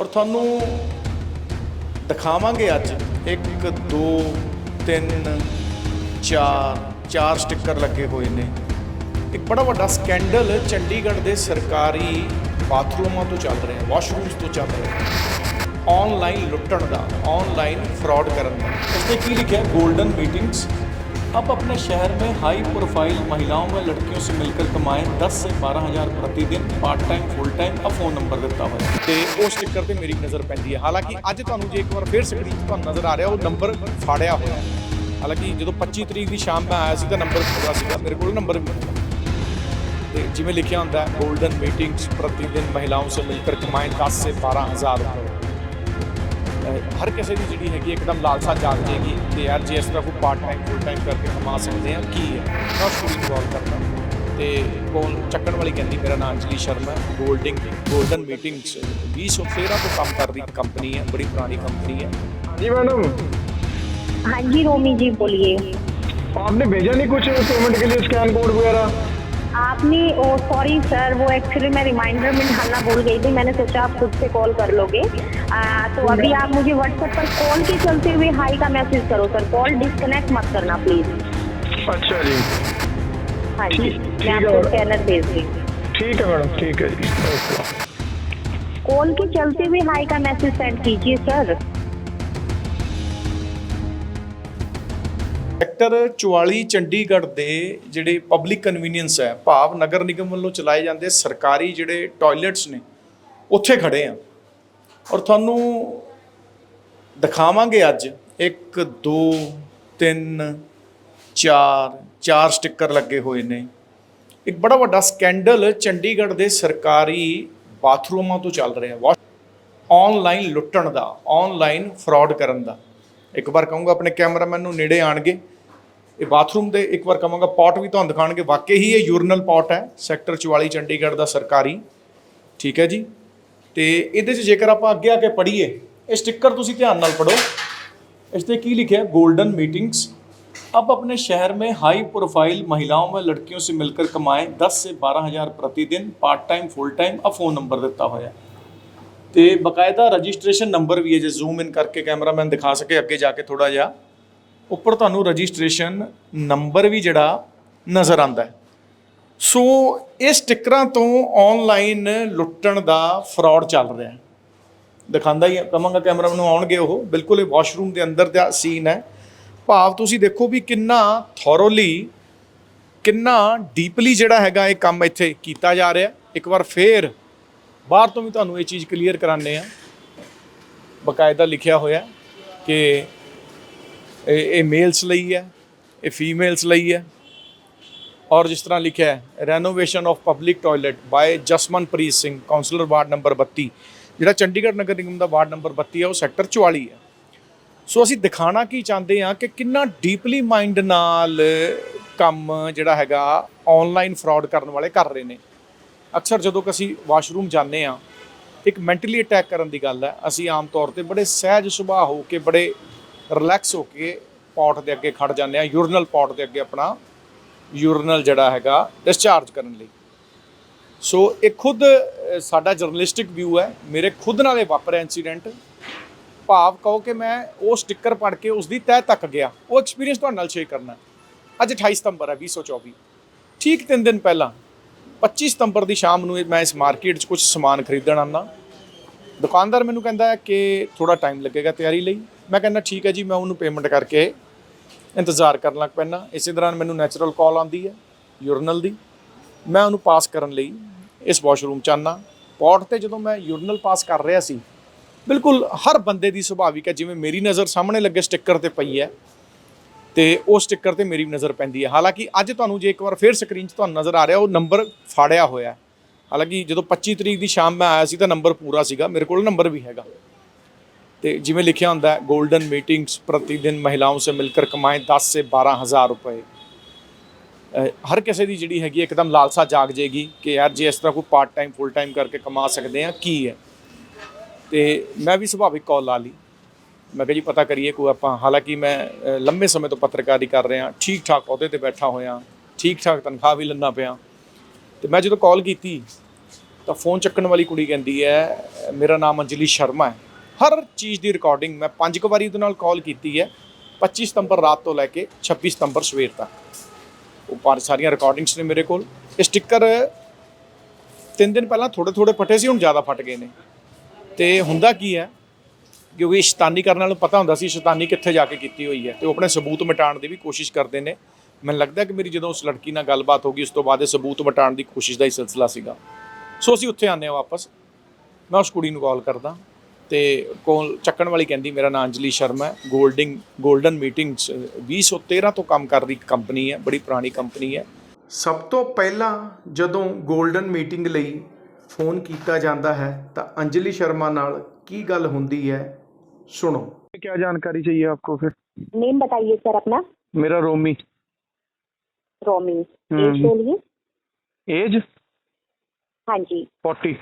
ਔਰ ਤੁਹਾਨੂੰ ਦਿਖਾਵਾਂਗੇ ਅੱਜ 1 2 3 4 ਚਾਰ ਸਟicker ਲੱਗੇ ਹੋਏ ਨੇ। ਇੱਕ ਬੜਾ ਵੱਡਾ ਸਕੈਂਡਲ ਚੰਡੀਗੜ੍ਹ ਦੇ ਸਰਕਾਰੀ ਬਾਥਰੂਮਾਂ ਤੋਂ ਚੱਲ ਰਿਹਾ ਵਾਸ਼ਰੂਮਸ ਤੋਂ ਚੱਲ ਰਿਹਾ। ਆਨਲਾਈਨ ਲੁੱਟਣ ਦਾ ਆਨਲਾਈਨ ਫਰਾਡ ਕਰਨ ਦਾ। ਉਸ ਤੇ ਕੀ ਲਿਖਿਆ? ਗੋਲਡਨ ਮੀਟਿੰਗਸ अब अपने शहर में हाई प्रोफाइल महिलाओं में लड़कियों से मिलकर कमाएं 10 से 12 ਹਜ਼ਾਰ ਪ੍ਰਤੀਦਿਨ ਪਾਰਟ ਟਾਈਮ ਫੁੱਲ ਟਾਈਮ ਆ ਫੋਨ ਨੰਬਰ ਦਿੱਤਾ ਹੋਇਆ ਤੇ ਉਸ ਸਟicker ਤੇ ਮੇਰੀ ਨਜ਼ਰ ਪੈਂਦੀ ਹੈ। ਹਾਲਾਂਕਿ ਅੱਜ ਤੁਹਾਨੂੰ ਜੇ ਇੱਕ ਵਾਰ ਫੇਰ ਸਕਰੀਨ ਤੇ ਤੁਹਾਨੂੰ ਨਜ਼ਰ ਆ ਰਿਹਾ, ਉਹ ਨੰਬਰ ਫਾੜਿਆ ਹੋਇਆ ਹਾਲਾਂਕਿ ਜਦੋਂ 25 ਤਰੀਕ ਦੀ ਸ਼ਾਮ ਮੈਂ ਆਇਆ ਸੀ ਤਾਂ ਨੰਬਰ ਖੋਲਾ ਸੀਗਾ। ਮੇਰੇ ਕੋਲ ਨੰਬਰ ਵੀ ਤੇ ਜਿਵੇਂ ਲਿਖਿਆ ਹੁੰਦਾ ਹੈ 골ਡਨ ਮੀਟਿੰਗਸ ਪ੍ਰਤੀਦਿਨ ਮਹਿਲਾਵਾਂ ਸੇ ਮਿਲਕਰ ਕਮਾਏ 10 ਸੇ 12 ਹਜ਼ਾਰ ਹਰ ਕਿਸੇ ਦੀ ਜਿਹੜੀ ਹੈਗੀ ਇੱਕਦਮ ਲਾਲਸਾ ਜਾਗ ਜਾਏਗੀ ਤੇ ਯਾਰ ਜੇ ਇਸ ਤਰ੍ਹਾਂ ਕੋਈ ਪਾਰਟ ਟਾਈਮ ਫੁੱਲ ਟਾਈਮ ਕਰਕੇ ਕਮਾ ਸਕਦੇ ਆ ਕੀ ਹੈ? ਮੈਂ ਉਸ ਨੂੰ ਕਰਦਾ। ਤੇ ਕੋਲ ਚੱਕਣ ਵਾਲੀ ਕਹਿੰਦੀ ਮੇਰਾ ਨਾਮ Anjali Sharma golding golden meetings 2013 ਤੋਂ ਕੰਮ ਕਰਦੀ ਕੰਪਨੀ ਹੈ ਬੜੀ ਪੁਰਾਣੀ ਕੰਪਨੀ ਹੈ। ਜੀ ਮੈਡਮ ਹਾਂਜੀ रोमी जी बोलिए आपने भेजा नहीं कुछ पेमेंट के लिए स्कैन कोड वगैरह आपने ओ सॉरी सर वो एक्चुअली मैं रिमाइंडर में डालना भूल गई थी। मैंने सोचा आप खुद से कॉल कर लोगे। आ, तो अभी आप मुझे व्हाट्सएप पर कॉल के चलते हुए हाई का मैसेज करो सर कॉल डिस्कनेक्ट मत करना प्लीज़ अच्छा जी। हाँ जी मैं आपको। स्कैनर भेज दी ठीक है मैडम ठीक है जी। कॉल के चलते हुए हाई का मैसेज सेंड कीजिए सर ਸੈਕਟਰ 44 ਚੰਡੀਗੜ੍ਹ ਦੇ ਜਿਹੜੇ ਪਬਲਿਕ ਕਨਵੀਨੀਅੰਸ ਹੈ, ਭਾਵ ਨਗਰ ਨਿਗਮ ਵੱਲੋਂ ਚਲਾਏ ਜਾਂਦੇ ਸਰਕਾਰੀ ਜਿਹੜੇ ਟਾਇਲਟਸ ਨੇ, ਉੱਥੇ ਖੜੇ ਆ ਔਰ ਤੁਹਾਨੂੰ ਦਿਖਾਵਾਂਗੇ ਅੱਜ 1 2 3 4 ਚਾਰ ਸਟicker ਲੱਗੇ ਹੋਏ ਨੇ। ਇੱਕ ਬੜਾ ਵੱਡਾ ਸਕੈਂਡਲ ਚੰਡੀਗੜ੍ਹ ਦੇ ਸਰਕਾਰੀ ਬਾਥਰੂਮਾਂ ਤੋਂ ਚੱਲ ਰਿਹਾ ਆਨਲਾਈਨ ਲੁੱਟਣ ਦਾ ਆਨਲਾਈਨ ਫਰਾਡ ਕਰਨ ਦਾ। ਇੱਕ ਵਾਰ ਕਹੂੰਗਾ ਆਪਣੇ ਕੈਮਰਾਮੈਨ ਨੂੰ ਨੇੜੇ ਆਣਗੇ ਇਹ ਬਾਥਰੂਮ ਦੇ ਇੱਕ ਵਾਰ ਕਹਾਂਗਾ ਪੌਟ ਵੀ ਤੁਹਾਨੂੰ ਦਿਖਾਣਗੇ ਵਾਕਈ ਹੀ ਇਹ ਯੂਰਨਲ ਪੌਟ ਹੈ ਸੈਕਟਰ 44 ਚੰਡੀਗੜ੍ਹ ਦਾ ਸਰਕਾਰੀ ਠੀਕ ਹੈ ਜੀ ਤੇ ਇਹਦੇ 'ਚ ਜੇਕਰ ਆਪਾਂ ਅੱਗੇ ਆ ਕੇ ਪੜ੍ਹੀਏ ਇਹ ਸਟicker ਤੁਸੀਂ ਧਿਆਨ ਨਾਲ ਪੜੋ इस पे की लिखे है गोल्डन मीटिंग्स अब अपने शहर में हाई प्रोफाइल महिलाओं व लड़कियों से मिलकर कमाएं 10 से 12 हज़ार प्रति दिन पार्ट टाइम फुल टाइम ਆ ਫੋਨ ਨੰਬਰ ਦਿੱਤਾ ਹੋਇਆ ਤੇ ਬਕਾਇਦਾ ਰਜਿਸਟ੍ਰੇਸ਼ਨ ਨੰਬਰ ਵੀ ਹੈ ਜੇ ਜ਼ੂਮ ਇਨ ਕਰਕੇ ਕੈਮਰਾਮੈਨ ਦਿਖਾ ਸਕੇ ਅੱਗੇ ਜਾ ਕੇ ਥੋੜਾ ਜਿਹਾ, ਉੱਪਰ ਤੁਹਾਨੂੰ ਰਜਿਸਟ੍ਰੇਸ਼ਨ ਨੰਬਰ ਵੀ ਜਿਹੜਾ ਨਜ਼ਰ ਆਉਂਦਾ ਹੈ। ਸੋ ਇਹ ਸਟਿੱਕਰਾਂ ਤੋਂ ਆਨਲਾਈਨ ਲੁੱਟਣ ਦਾ ਫਰਾਡ ਚੱਲ ਰਿਹਾ ਹੈ। ਦਿਖਾਉਂਦਾ ਹੀ ਕਹਾਂਗਾ ਕਵਾਂਗਾ ਕੈਮਰਾ ਨੂੰ ਆਉਣਗੇ ਉਹ, ਬਿਲਕੁਲ ਇਹ ਵਾਸ਼ਰੂਮ ਦੇ ਅੰਦਰ ਦਾ ਸੀਨ ਹੈ। ਭਾਵ ਤੁਸੀਂ ਦੇਖੋ ਵੀ ਕਿੰਨਾ ਥੋਰੋਲੀ ਕਿੰਨਾ ਡੀਪਲੀ ਜਿਹੜਾ ਹੈਗਾ ਇਹ ਕੰਮ ਇੱਥੇ ਕੀਤਾ ਜਾ ਰਿਹਾ। ਇੱਕ ਵਾਰ ਫੇਰ ਬਾਹਰ ਤੋਂ ਵੀ ਤੁਹਾਨੂੰ ਇਹ ਚੀਜ਼ ਕਲੀਅਰ ਕਰਾਣੇ ਆ ਬਕਾਇਦਾ ਲਿਖਿਆ ਹੋਇਆ ਕਿ ਇਹ ਮੇਲਸ ਲਈ ਹੈ, ਇਹ ਫੀਮੇਲਸ ਲਈ ਹੈ। ਔਰ ਜਿਸ ਤਰ੍ਹਾਂ ਲਿਖਿਆ ਹੈ renovation of public toilet by Jasmanpreet Singh councillor ward number 32 ਜਿਹੜਾ ਚੰਡੀਗੜ੍ਹ ਨਗਰ ਨਿਗਮ ਦਾ ਵਾਰਡ ਨੰਬਰ 32 ਹੈ, ਉਹ ਸੈਕਟਰ 44 ਹੈ। ਸੋ ਅਸੀਂ ਦਿਖਾਣਾ ਕੀ ਚਾਹੁੰਦੇ ਹਾਂ ਕਿ ਕਿੰਨਾ ਡੀਪਲੀ ਮਾਈਂਡ ਨਾਲ ਕੰਮ ਜਿਹੜਾ ਹੈਗਾ ਆਨਲਾਈਨ ਫਰਾਡ ਕਰਨ ਵਾਲੇ ਕਰ ਰਹੇ ਨੇ। ਅਕਸਰ ਜਦੋਂ ਕਿ ਅਸੀਂ ਵਾਸ਼ਰੂਮ ਜਾਂਦੇ ਆ ਇੱਕ ਮੈਂਟਲੀ ਅਟੈਕ ਕਰਨ ਦੀ ਗੱਲ ਹੈ। ਅਸੀਂ ਆਮ ਤੌਰ ਤੇ ਬੜੇ ਸਹਿਜ ਸੁਭਾਅ ਹੋ ਕੇ, ਬੜੇ ਰਿਲੈਕਸ ਹੋ ਕੇ ਪੌਟ ਦੇ ਅੱਗੇ ਖੜ ਜਾਂਦੇ ਆ ਯੂਰਨਲ ਪੌਟ ਦੇ ਅੱਗੇ ਆਪਣਾ ਯੂਰਨਲ ਜਿਹੜਾ ਹੈਗਾ ਡਿਸਚਾਰਜ ਕਰਨ ਲਈ। ਸੋ ਇਹ ਖੁਦ ਸਾਡਾ ਜਰਨਲਿਸਟਿਕ ਵਿਊ ਹੈ। ਮੇਰੇ ਖੁਦ ਨਾਲ ਇਹ ਵਾਪਰਿਆ ਇਨਸੀਡੈਂਟ ਭਾਵ ਕਹੋ ਕਿ ਮੈਂ ਉਹ ਸਟicker ਪੜ੍ਹ ਕੇ ਉਸ ਦੀ ਤਹਿ ਤੱਕ ਗਿਆ। ਉਹ ਐਕਸਪੀਰੀਅੰਸ ਤੁਹਾਡੇ ਨਾਲ ਸ਼ੇਅਰ ਕਰਨਾ ਅੱਜ 28 ਸਤੰਬਰ ਹੈ 2024 ਠੀਕ 3 ਦਿਨ ਪਹਿਲਾਂ 25 ਸਤੰਬਰ ਦੀ ਸ਼ਾਮ ਨੂੰ ਮੈਂ ਇਸ ਮਾਰਕੀਟ 'ਚ ਕੁਝ ਸਮਾਨ ਖਰੀਦਣ ਆਉਂਦਾ। ਦੁਕਾਨਦਾਰ ਮੈਨੂੰ ਕਹਿੰਦਾ ਕਿ ਥੋੜਾ ਟਾਈਮ ਲੱਗੇਗਾ ਤਿਆਰੀ ਲਈ। ਮੈਂ ਕਹਿੰਦਾ, ਠੀਕ ਹੈ ਜੀ, ਮੈਂ ਉਹਨੂੰ ਪੇਮੈਂਟ ਕਰਕੇ ਇੰਤਜ਼ਾਰ ਕਰਨ ਲੱਗ ਪੈਣਾ ਇਸੇ ਦੌਰਾਨ ਮੈਨੂੰ ਨੈਚੁਰਲ ਕਾਲ ਆਉਂਦੀ ਹੈ ਯੂਰਨਲ ਦੀ। ਮੈਂ ਉਹਨੂੰ ਪਾਸ ਕਰਨ ਲਈ ਇਸ ਵਾਸ਼ਰੂਮ ਚ ਆਨਾ ਪੌਟ ਤੇ ਜਦੋਂ ਮੈਂ ਯੂਰਨਲ ਪਾਸ ਕਰ ਰਿਹਾ ਸੀ, ਬਿਲਕੁਲ ਹਰ ਬੰਦੇ ਦੀ ਸੁਭਾਵਿਕ ਹੈ, ਜਿਵੇਂ ਮੇਰੀ ਨਜ਼ਰ ਸਾਹਮਣੇ ਲੱਗੇ ਸਟicker ਤੇ ਪਈ ਹੈ। ਤੇ ਉਹ ਸਟicker ਤੇ ਮੇਰੀ ਵੀ ਨਜ਼ਰ ਪੈਂਦੀ ਹੈ। ਹਾਲਾਂਕਿ ਅੱਜ ਤੁਹਾਨੂੰ ਜੇ ਇੱਕ ਵਾਰ ਫੇਰ ਸਕਰੀਨ 'ਚ ਤੁਹਾਨੂੰ ਨਜ਼ਰ ਆ ਰਿਹਾ, ਉਹ ਨੰਬਰ ਫਾੜਿਆ ਹੋਇਆ। ਹਾਲਾਂਕਿ ਜਦੋਂ 25 ਤਰੀਕ ਦੀ ਸ਼ਾਮ ਮੈਂ ਆਇਆ ਸੀ ਤਾਂ ਨੰਬਰ ਪੂਰਾ ਸੀਗਾ, ਮੇਰੇ ਕੋਲ ਨੰਬਰ ਵੀ ਹੈਗਾ। ਤੇ ਜਿਵੇਂ ਲਿਖਿਆ ਹੁੰਦਾ ਹੈ 골ਡਨ ਮੀਟਿੰਗਸ ਪ੍ਰਤੀ ਦਿਨ ਮਹਿਲਾਵਾਂ ਸੇ ਮਿਲਕਰ ਕਮਾਏ 10 ਸੇ 12000 ਰੁਪਏ। ਹਰ ਕਿਸੇ ਦੀ ਜਿਹੜੀ ਹੈਗੀ ਇੱਕਦਮ ਲਾਲਸਾ ਜਾਗ ਜੇਗੀ ਕਿ ਯਾਰ ਜੇ ਇਸ ਤਰ੍ਹਾਂ ਕੋਈ ਪਾਰਟ ਟਾਈਮ ਫੁੱਲ ਟਾਈਮ ਕਰਕੇ ਕਮਾ ਸਕਦੇ ਆ ਕੀ ਹੈ? ਤੇ ਮੈਂ ਵੀ ਸੁਭਾਵਿਕ ਕਾਲ ਲਾ ਲਈ। ਮੈਂ ਕਿਹਾ ਜੀ ਪਤਾ ਕਰੀਏ ਕੋਈ ਆਪਾਂ, ਹਾਲਾਂਕਿ ਮੈਂ ਲੰਮੇ ਸਮੇਂ ਤੋਂ ਪੱਤਰਕਾਰੀ ਕਰ ਰਿਹਾ ਠੀਕ ਠਾਕ ਅਹੁਦੇ ਤੇ ਬੈਠਾ ਹੋਇਆ ਠੀਕ ਠਾਕ ਤਨਖਾਹ ਵੀ ਲੈਂਦਾ ਪਿਆ। ਤੇ ਮੈਂ ਜਦੋਂ ਕਾਲ ਕੀਤੀ, ਤਾਂ ਫੋਨ ਚੱਕਣ ਵਾਲੀ ਕੁੜੀ ਕਹਿੰਦੀ ਹੈ, ਮੇਰਾ ਨਾਮ ਅੰਜਲੀ ਸ਼ਰਮਾ ਹੈ। ਹਰ ਚੀਜ਼ ਦੀ ਰਿਕਾਰਡਿੰਗ ਮੈਂ ਪੰਜ ਕੁ ਵਾਰੀ ਉਹਦੇ ਨਾਲ ਕਾਲ ਕੀਤੀ ਹੈ 25 ਸਤੰਬਰ ਰਾਤ ਤੋਂ ਲੈ ਕੇ 26 ਸਤੰਬਰ ਸਵੇਰ ਤੱਕ। ਉਹ ਪੰਜ ਸਾਰੀਆਂ ਰਿਕਾਰਡਿੰਗਸ ਨੇ ਮੇਰੇ ਕੋਲ। ਇਹ ਸਟicker ਤਿੰਨ ਦਿਨ ਪਹਿਲਾਂ ਥੋੜੇ ਥੋੜੇ ਫਟੇ ਸੀ, ਹੁਣ ਜ਼ਿਆਦਾ ਫਟ ਗਏ ਨੇ। ਤੇ ਹੁੰਦਾ ਕੀ ਹੈ ਕਿਉਂਕਿ ਸ਼ੈਤਾਨੀ ਕਰਨ ਵਾਲੇ ਨੂੰ ਪਤਾ ਹੁੰਦਾ ਸੀ ਸ਼ੈਤਾਨੀ ਕਿੱਥੇ ਜਾ ਕੇ ਕੀਤੀ ਹੋਈ ਹੈ ਤੇ ਉਹ ਆਪਣੇ ਸਬੂਤ ਮਿਟਾਉਣ ਦੀ ਵੀ ਕੋਸ਼ਿਸ਼ ਕਰਦੇ ਨੇ। ਮੈਨੂੰ ਲੱਗਦਾ ਕਿ ਮੇਰੀ ਜਦੋਂ ਉਸ ਲੜਕੀ ਨਾਲ ਗੱਲਬਾਤ ਹੋ ਗਈ, ਉਸ ਤੋਂ ਬਾਅਦ ਇਹ ਸਬੂਤ ਮਿਟਾਉਣ ਦੀ ਕੋਸ਼ਿਸ਼ ਦਾ ਹੀ ਸਿਲਸਿਲਾ ਸੀਗਾ। ਸੋ ਅਸੀਂ ਉੱਥੇ ਆਨੇ ਆ ਵਾਪਸ। ਮੈਂ ਉਸ ਕੁੜੀ ਨੂੰ ਕਾਲ ਕਰਦਾ ਤੇ ਕੋ ਚੱਕਣ ਵਾਲੀ ਕਹਿੰਦੀ, ਮੇਰਾ ਨਾਮ ਅੰਜਲੀ ਸ਼ਰਮਾ ਹੈ। 골ਡਿੰਗ 골ਡਨ ਮੀਟਿੰਗਸ 2013 ਤੋਂ ਕੰਮ ਕਰ ਰਹੀ ਕੰਪਨੀ ਹੈ, ਬੜੀ ਪੁਰਾਣੀ ਕੰਪਨੀ ਹੈ। ਸਭ ਤੋਂ ਪਹਿਲਾਂ ਜਦੋਂ 골ਡਨ ਮੀਟਿੰਗ ਲਈ ਫੋਨ ਕੀਤਾ ਜਾਂਦਾ ਹੈ ਤਾਂ ਅੰਜਲੀ ਸ਼ਰਮਾ ਨਾਲ ਕੀ ਗੱਲ ਹੁੰਦੀ ਹੈ? ਸੁਣੋ क्या जानकारी चाहिए आपको फिर? नेम बताइए सर अपना। मेरा रोमी। रोमी। हम्म। एज बोलिए। एज? हाँ जी। फोर्टी।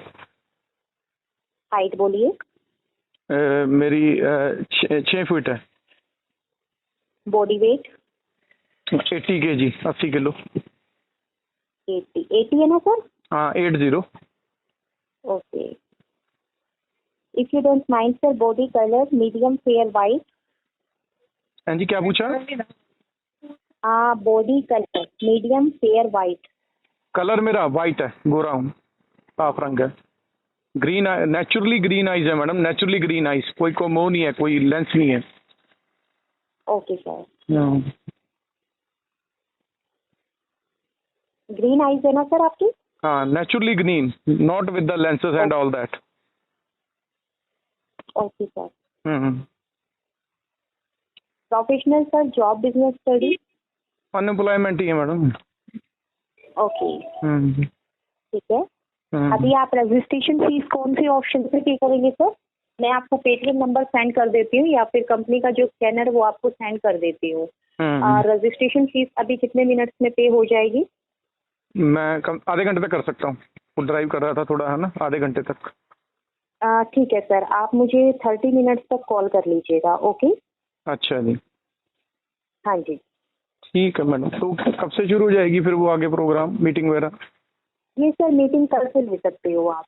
हाइट बोलिए। मेरी छ- फीट है। Body wait? एट्टी के जी अस्सी किलो। एटी एटी है ना सर? हाँ eight zero. Okay. If you don't mind sir body colour medium fair white हाँ जी क्या पूछा? आ body colour medium fair white colour मेरा वाइट है गोरा हूँ साफ़ रंग है। ग्रीन नेचुरली ग्रीन आइज़ है मैडम नेचुरली ग्रीन आइज़ कोई कोमो नहीं है कोई लेंस नहीं है। ओके सर ग्रीन आईज है ना सर आपकी? हाँ naturally green not with the lenses and all that professional sir job business study unemployment ही है मैडम ओके हम्म, ठीक है. हम्म। अभी आप रजिस्ट्रेशन फ़ीस कौन से ऑप्शन से पे करेंगे सर मैं आपको पेटीएम नंबर सेंड कर देती हूँ या फिर कंपनी का जो स्कैनर वो आपको सेंड कर देती हूँ। हम्म, रजिस्ट्रेशन फ़ीस अभी कितने मिनट्स में पे हो जाएगी? मैं आधे घंटे तक कर सकता हूँ। ड्राइव कर रहा था थोड़ा है ना? आधे घंटे तक। ठीक है सर। आप मुझे थर्टी मिनट्स तक कॉल कर लीजिएगा ओके? अच्छा जी। हाँ जी। ठीक है मैडम। तो कब से शुरू हो जाएगी फिर वो आगे प्रोग्राम मीटिंग वगैरह? ये सर मीटिंग कल से ले सकते हो आप।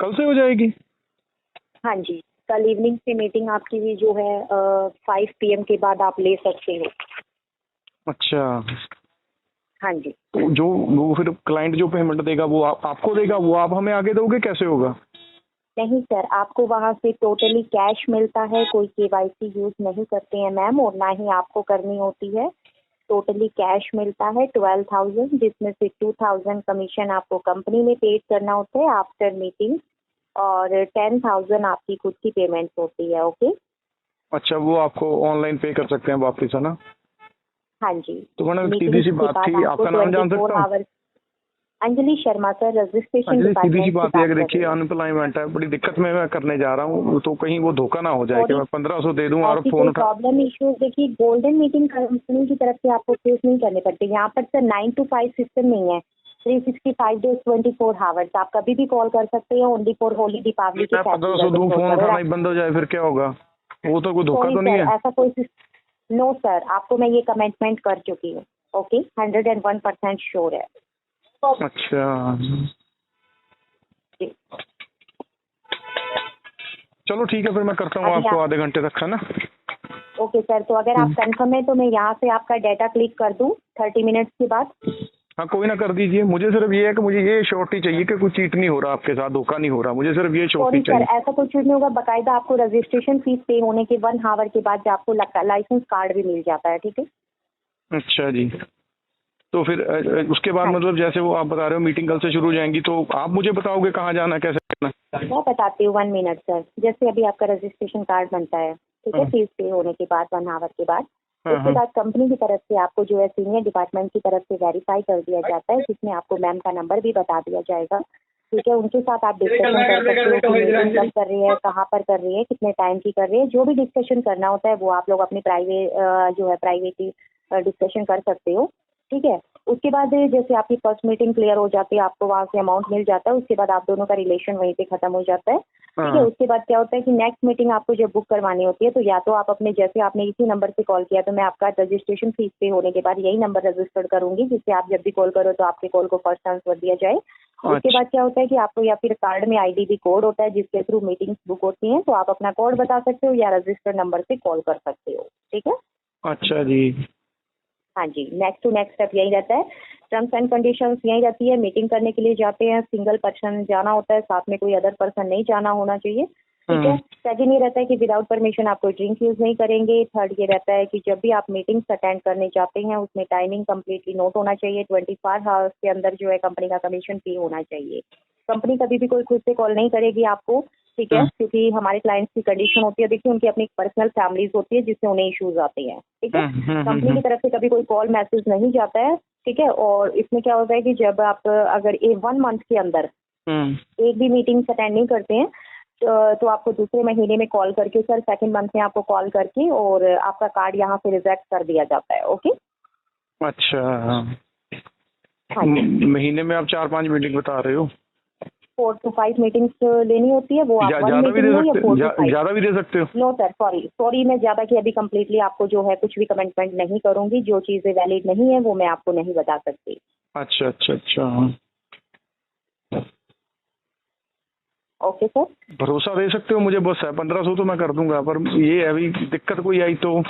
कल से हो जाएगी? हाँ जी। कल इवनिंग से मीटिंग आपकी भी जो है फाइव पीएम के बाद आप ले सकते हो। अच्छा। हाँ जी। तो जो वो फिर क्लाइंट जो पेमेंट देगा वो आप, आपको देगा वो आप हमें आगे दोगे कैसे होगा? नहीं सर आपको वहाँ से टोटली कैश मिलता है कोई केवाईसी यूज़ नहीं करते हैं मैम और ना ही आपको करनी होती है। टोटली कैश मिलता है ट्वेल्व थाउज़ेंड जिसमें से टू थाउज़ेंड कमीशन आपको कंपनी में पेड करना होता है आफ्टर मीटिंग और टेन थाउज़ेंड आपकी खुद की पेमेंट होती है ओके अच्छा वो आपको ऑनलाइन पे कर सकते हैं वापस है ना? हाँ जी। तो मैडम सीधी सी बात थी आपका नाम जान सकता हूँ? अंजलि शर्मा सर रजिस्ट्रेशन सीधी सी बात है अगर देखिए अनएम्प्लॉयमेंट है। बड़ी दिक्कत में मैं करने जा रहा हूँ तो कहीं वो धोखा ना हो जाए कि मैं पंद्रह सौ दे दूँ और फ़ोन प्रॉब्लम इश्यूज़ देखिए गोल्डन मीटिंग कंपनी की तरफ़ से आपको फेस नहीं करने पड़ते। यहाँ पर sir nine to five system नहीं है। Three sixty five days twenty four hours आप कभी भी कॉल कर सकते हैं ओनली फॉर होली दीपावली के पंद्रह सौ दूँ फ़ोन उठाना ही बंद हो जाए फिर क्या होगा? वो तो कोई धोखा तो नहीं है। ऐसा कोई नो सर आपको मैं ये कमेंटमेंट कर चुकी हूँ okay hundred and one percent sure है। अच्छा। चलो ठीक है फिर मैं करता हूँ आपको आप- आधे घंटे तक है ना? ओके सर तो अगर आप कंफर्म है तो मैं यहाँ से आपका डाटा क्लिक कर दूँ थर्टी मिनट्स के बाद। हाँ कोई ना कर दीजिए। मुझे सिर्फ़ ये है कि मुझे ये श्योरिटी चाहिए कि कुछ चीट नहीं हो रहा आपके साथ धोखा नहीं हो रहा। मुझे सिर्फ़ ये सॉरी श्योरिटी सर चाहिए। ऐसा कुछ नहीं होगा। बकायदा आपको रजिस्ट्रेशन फ़ीस पे होने के वन हावर के बाद आपको लाइसेंस कार्ड भी मिल जाता है ठीक है? अच्छा जी। तो फिर उसके बाद हाँ। मतलब जैसे वो आप बता रहे हो मीटिंग कल से शुरू हो जाएँगी तो आप मुझे बताओगे कहाँ जाना कैसे करना मैं बताती हूँ वन मिनट सर जैसे अभी आपका रजिस्ट्रेशन कार्ड बनता है ठीक है हाँ। फ़ीस पे होने के बाद वन आवर के बाद हाँ, उसके हाँ। बाद कंपनी की तरफ़ से आपको जो है सीनियर डिपार्टमेंट की तरफ़ से वेरीफाई कर दिया जाता है जिसमें आपको मैम का नंबर भी बता दिया जाएगा ठीक है उनके साथ आप डिस्कशन कर सकते हो कि मीटिंग कब कर रही है कहाँ पर कर रही है कितने टाइम की कर रही है जो भी डिस्कशन करना होता है वो आप लोग अपनी प्राइवेट जो है प्राइवेट डिस्कशन कर सकते हो ठीक है? उसके बाद जैसे आपकी फ़र्स्ट मीटिंग क्लियर हो जाती है आपको वहाँ से अमाउंट मिल जाता है उसके बाद आप दोनों का रिलेशन वहीं पे खत्म हो जाता है। ठीक है? हाँ। उसके बाद क्या होता है कि नेक्स्ट मीटिंग आपको जब बुक करवानी होती है तो या तो आप अपने जैसे आपने इसी नंबर से कॉल किया तो मैं आपका रजिस्ट्रेशन फ़ीस पे होने के बाद यही नंबर रजिस्टर्ड करूँगी जिससे आप जब भी कॉल करो तो आपके कॉल को फ़र्स्ट आंसर दिया जाए। उसके अच्छा। बाद क्या होता है कि आपको या फिर कार्ड में आईडीबी कोड होता है जिसके थ्रू मीटिंग्स बुक होती हैं तो आप अपना कोड बता सकते हो या रजिस्टर्ड नंबर से कॉल कर सकते हो। ठीक है? अच्छा जी। हाँ जी नेक्स्ट टू नेक्स्ट स्टेप यही रहता है। टर्म्स एंड कंडीशन यही रहती है। मीटिंग करने के लिए जाते हैं सिंगल पर्सन जाना होता है साथ में कोई अदर पर्सन नहीं जाना होना चाहिए। ठीक है? हम्म। सेकंड ये रहता है कि विदाउट परमिशन आप कोई ड्रिंक यूज़ नहीं करेंगे। थर्ड ये रहता है कि जब भी आप मीटिंग्स अटेंड करने जाते हैं उसमें टाइमिंग कम्प्लीटली नोट होना चाहिए। ट्वेंटी फोर आवर्स के अंदर जो है कंपनी का कमीशन पे होना चाहिए। कंपनी कभी भी कोई खुद से कॉल नहीं करेगी आपको। ठीक है हाँ। क्योंकि हमारे क्लाइंट्स की कंडीशन होती है देखिए उनकी अपनी पर्सनल फैमिलीज़ होती है जिससे उन्हें इश्यूज़ आते हैं ठीक है? हम्म, हम्म, कंपनी की तरफ़ से कभी कोई कॉल मैसेज नहीं जाता है ठीक है? और इसमें क्या होता है कि जब आप अगर ए वन मंथ के अंदर एक भी मीटिंग अटेंड नहीं करते हैं तो, तो आपको दूसरे महीने में कॉल करके सर सेकंड मंथ में आपको कॉल करके और आपका कार्ड यहाँ से रिजेक्ट कर दिया जाता है ओके अच्छा। हाँ महीने में आप चार पाँच मीटिंग बता रहे हो? फोर टू फाइव मीटिंग्स लेनी होती है वो आप ज़्यादा भी दे हो सकते जा- ज़्यादा भी दे सकते हो। नो सर सॉरी सॉरी मैं ज़्यादा की अभी कम्प्लीटली आपको जो है कुछ भी कमिटमेंट नहीं करूँगी जो चीज़ें वैलिड नहीं है वो मैं आपको नहीं बता सकती। अच्छा अच्छा अच्छा। हाँ। ओके सर भरोसा दे सकते हो मुझे बस है पंद्रह सौ तो मैं कर दूँगा पर ये अभी दिक्कत कोई आई तो?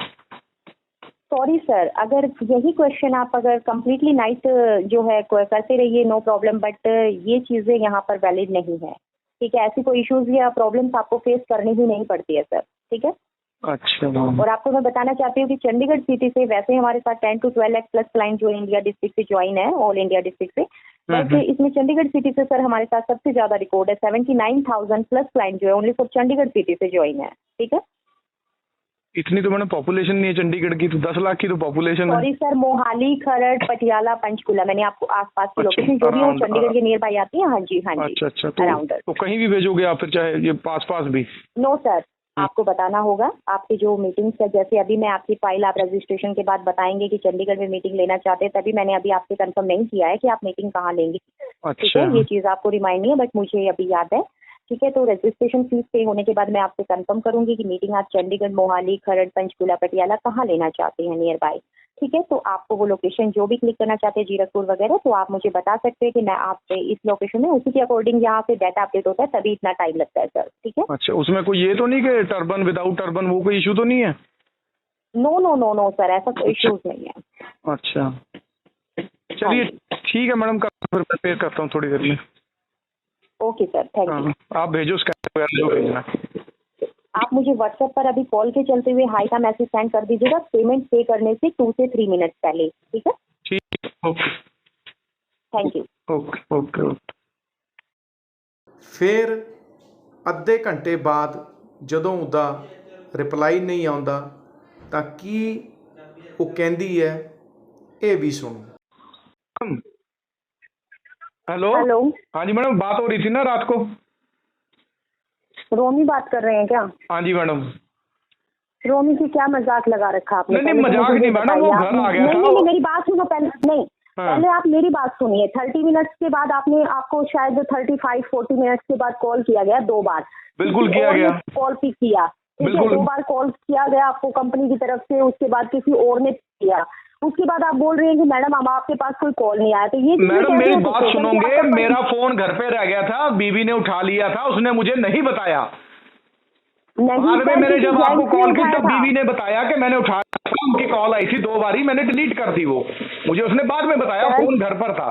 सॉरी सर अगर यही क्वेश्चन आप अगर कम्प्लीटली नाइट जो है करते रहिए नो प्रॉब्लम बट ये चीज़ें यहाँ पर वैलिड नहीं है। ठीक है? ऐसी कोई इश्यूज़ या प्रॉब्लम्स आपको फेस करनी ही नहीं पड़ती है सर ठीक है? अच्छा और आपको मैं बताना चाहती हूँ कि चंडीगढ़ सिटी से वैसे हमारे पास ten to twelve X plus client जो इंडिया डिस्ट्रिक्ट से ज्वाइन है ऑल इंडिया डिस्ट्रिक्ट से बट हम्म। इसमें चंडीगढ़ सिटी से सर हमारे साथ सबसे ज़्यादा रिकॉर्ड है seventy nine thousand plus client जो है ओनली फॉर चंडीगढ़ सिटी से ज्वाइन है। ठीक है? इतनी तो मैंने पॉपुलेशन नहीं है चंडीगढ़ की तो दस लाख की तो पॉपुलेशन है। सॉरी सर मोहाली खरड़ पटियाला पंचकुला मैंने आपको आसपास की अच्छा, लोकेशन जो भी हो चंडीगढ़ के नियर बाई आती है हाँ जी हाँ जी अच्छा अच्छा तो, तो कहीं भी भेजोगे आप फिर चाहे ये पास पास भी? नो सर आपको बताना होगा आपकी जो मीटिंग्स है जैसे अभी मैं आपकी फ़ाइल आप रजिस्ट्रेशन के बाद बताएँगे कि चंडीगढ़ में मीटिंग लेना चाहते हैं तभी मैंने अभी आपसे कंफर्म नहीं किया है कि आप मीटिंग कहाँ लेंगे। ठीक अच्छा। है ये चीज़ आपको रिमाइंड नहीं है बट मुझे अभी याद है ठीक है तो रजिस्ट्रेशन फ़ीस पे होने के बाद मैं आपसे कंफर्म करूँगी कि मीटिंग आप चंडीगढ़ मोहाली खरड़ पंचकुला पटियाला कहाँ लेना चाहते हैं नियर बाय ठीक है तो आपको वो लोकेशन जो भी क्लिक करना चाहते हैं जीरकपुर वगैरह तो आप मुझे बता सकते हैं कि मैं आप इस लोकेशन में उसी के अकॉर्डिंग यहाँ पे डाटा अपडेट होता है तभी इतना टाइम लगता है सर ठीक है? अच्छा उसमें कोई ये तो नहीं कि टर्बन विदाउट टर्बन वो कोई इशू तो नहीं है? No no no no sir ऐसा कोई अच्छा। इश्यूज़ नहीं है। अच्छा। चलिए ठीक है मैडम फिर करता हूँ थोड़ी देर में। ओके सर थैंक यू हाँ आप भेजो स्कैन वगैरह जो भेजना है। आप मुझे व्हाट्सएप पर अभी कॉल के चलते हुए हाई का मैसेज सेंड कर दीजिएगा पेमेंट पे करने से टू से थ्री मिनट पहले ठीक है ठीक है okay thank you okay okay okay ਫਿਰ ਅੱਧੇ ਘੰਟੇ ਬਾਅਦ ਜਦੋਂ ਉਹਦਾ ਰਿਪਲਾਈ ਨਹੀਂ ਆਉਂਦਾ ਤਾਂ ਕੀ ਉਹ ਕਹਿੰਦੀ ਹੈ ਇਹ ਵੀ ਸੁਣੋ हेलो? हेलो। हाँ जी मैडम बात हो रही थी ना रात को? रोमी बात कर रहे हैं क्या? हाँ जी मैडम। रोमी की क्या मज़ाक लगा रखा आपने? नहीं, नहीं, तो मज़ाक नहीं, मैडम, वो घर आ गया नहीं नहीं मेरी बात सुनो पहले नहीं हाँ। पहले आप मेरी बात सुनिए। थर्टी मिनट्स के बाद आपने आपको शायद थर्टी फाइव फोर्टी मिनट्स के बाद कॉल किया गया दो बार। बिल्कुल किया गया। कॉल पिक किया। ठीक है बिल्कुल। दो बार कॉल किया गया आपको कंपनी की तरफ़ से उसके बाद किसी और ने किया। उसके बाद आप बोल रहे हैं कि मैडम हम आपके पास कोई कॉल नहीं आया तो ये मैडम मेरी बात? सुनोगे मेरा फ़ोन घर पे रह गया था बीवी ने उठा लिया था उसने मुझे नहीं बताया। नहीं में मैंने जब आपको कॉल की तब। बीवी ने बताया कि मैंने उठाया था उनकी कॉल आई थी दो बारी मैंने डिलीट कर दी वो। मुझे उसने बाद में बताया फ़ोन घर पर था।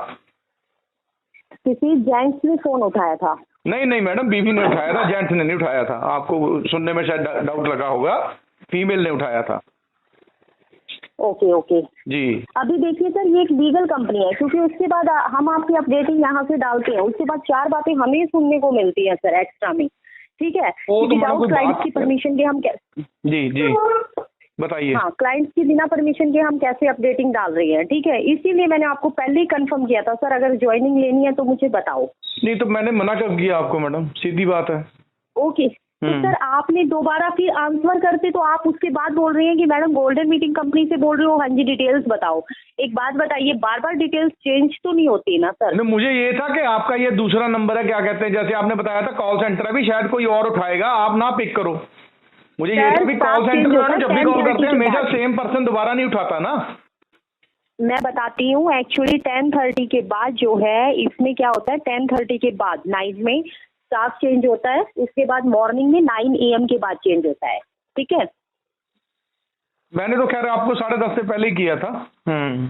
किसी जेंट्स ने फ़ोन उठाया था? नहीं नहीं मैडम बीवी ने उठाया था जेंट्स ने नहीं उठाया था। आपको सुनने में शायद डाउट लगा होगा फीमेल ने उठाया था। ओके ओके जी। अभी देखिए सर ये एक लीगल कंपनी है क्योंकि उसके बाद हम आपकी अपडेटिंग यहाँ से डालते हैं उसके बाद चार बातें हमें सुनने को मिलती है सर एक्स्ट्रा में। ठीक है? वो तो विदाउट क्लाइंट की परमिशन के हम कैसे जी जी। बताइए। हाँ क्लाइंट्स की बिना परमिशन के हम कैसे अपडेटिंग डाल रहे हैं ठीक है? इसीलिए मैंने आपको पहले ही कंफर्म किया था सर अगर ज्वाइनिंग लेनी है तो मुझे बताओ। नहीं तो मैंने मना कर दिया आपको मैडम। सीधी बात है। ओके तो हम्म। सर आपने दोबारा फिर आंसर करते तो आप उसके बाद बोल रहे हैं कि मैडम गोल्डन मीटिंग कंपनी से बोल रहे हो। हाँ जी डिटेल्स बताओ। एक बात बताइए बार बार डिटेल्स चेंज तो नहीं होती ना सर? मुझे ये था कि आपका ये दूसरा नंबर है क्या कहते हैं जैसे आपने बताया था कॉल सेंटर भी शायद कोई और उठाएगा आप ना पिक करो। मुझे ये था भी कॉल सेंटर वाले जब भी कॉल करते हैं के हमेशा सेम पर्सन दोबारा नहीं उठाता ना। मैं बताती हूँ एक्चुअली टेन थर्टी के बाद जो है इसमें क्या होता है टेन थर्टी के बाद नाइट में स्टाफ चेंज होता है उसके बाद मॉर्निंग में नाइन एम के बाद चेंज होता है ठीक है? मैंने तो खैर आपको साढ़े दस से पहले ही किया था। हम्म।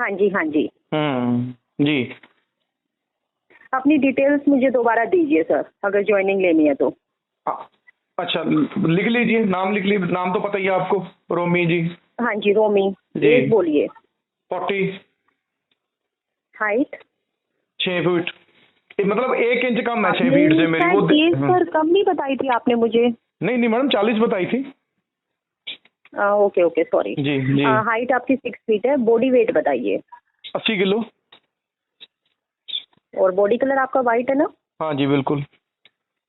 हाँ जी हाँ जी। हम्म जी। अपनी डिटेल्स मुझे दोबारा दीजिए सर अगर ज्वाइनिंग लेनी है तो। आ- अच्छा लिख लीजिए नाम लिख लीजिए नाम तो पता ही है आपको रोमी जी। हाँ जी रोमी जी। बोलिए। फोर्टी। हाइट छः फुट। मतलब एक इंच कम है छः फीट से मेरी वो। सर कम नहीं बताई थी आपने मुझे। नहीं नहीं मैडम चालीस बताई थी। ओके ओके सॉरी जी जी। हाइट आपकी सिक्स फीट है बॉडी वेट बताइए। अस्सी किलो। और बॉडी कलर आपका वाइट है ना? हाँ जी बिल्कुल।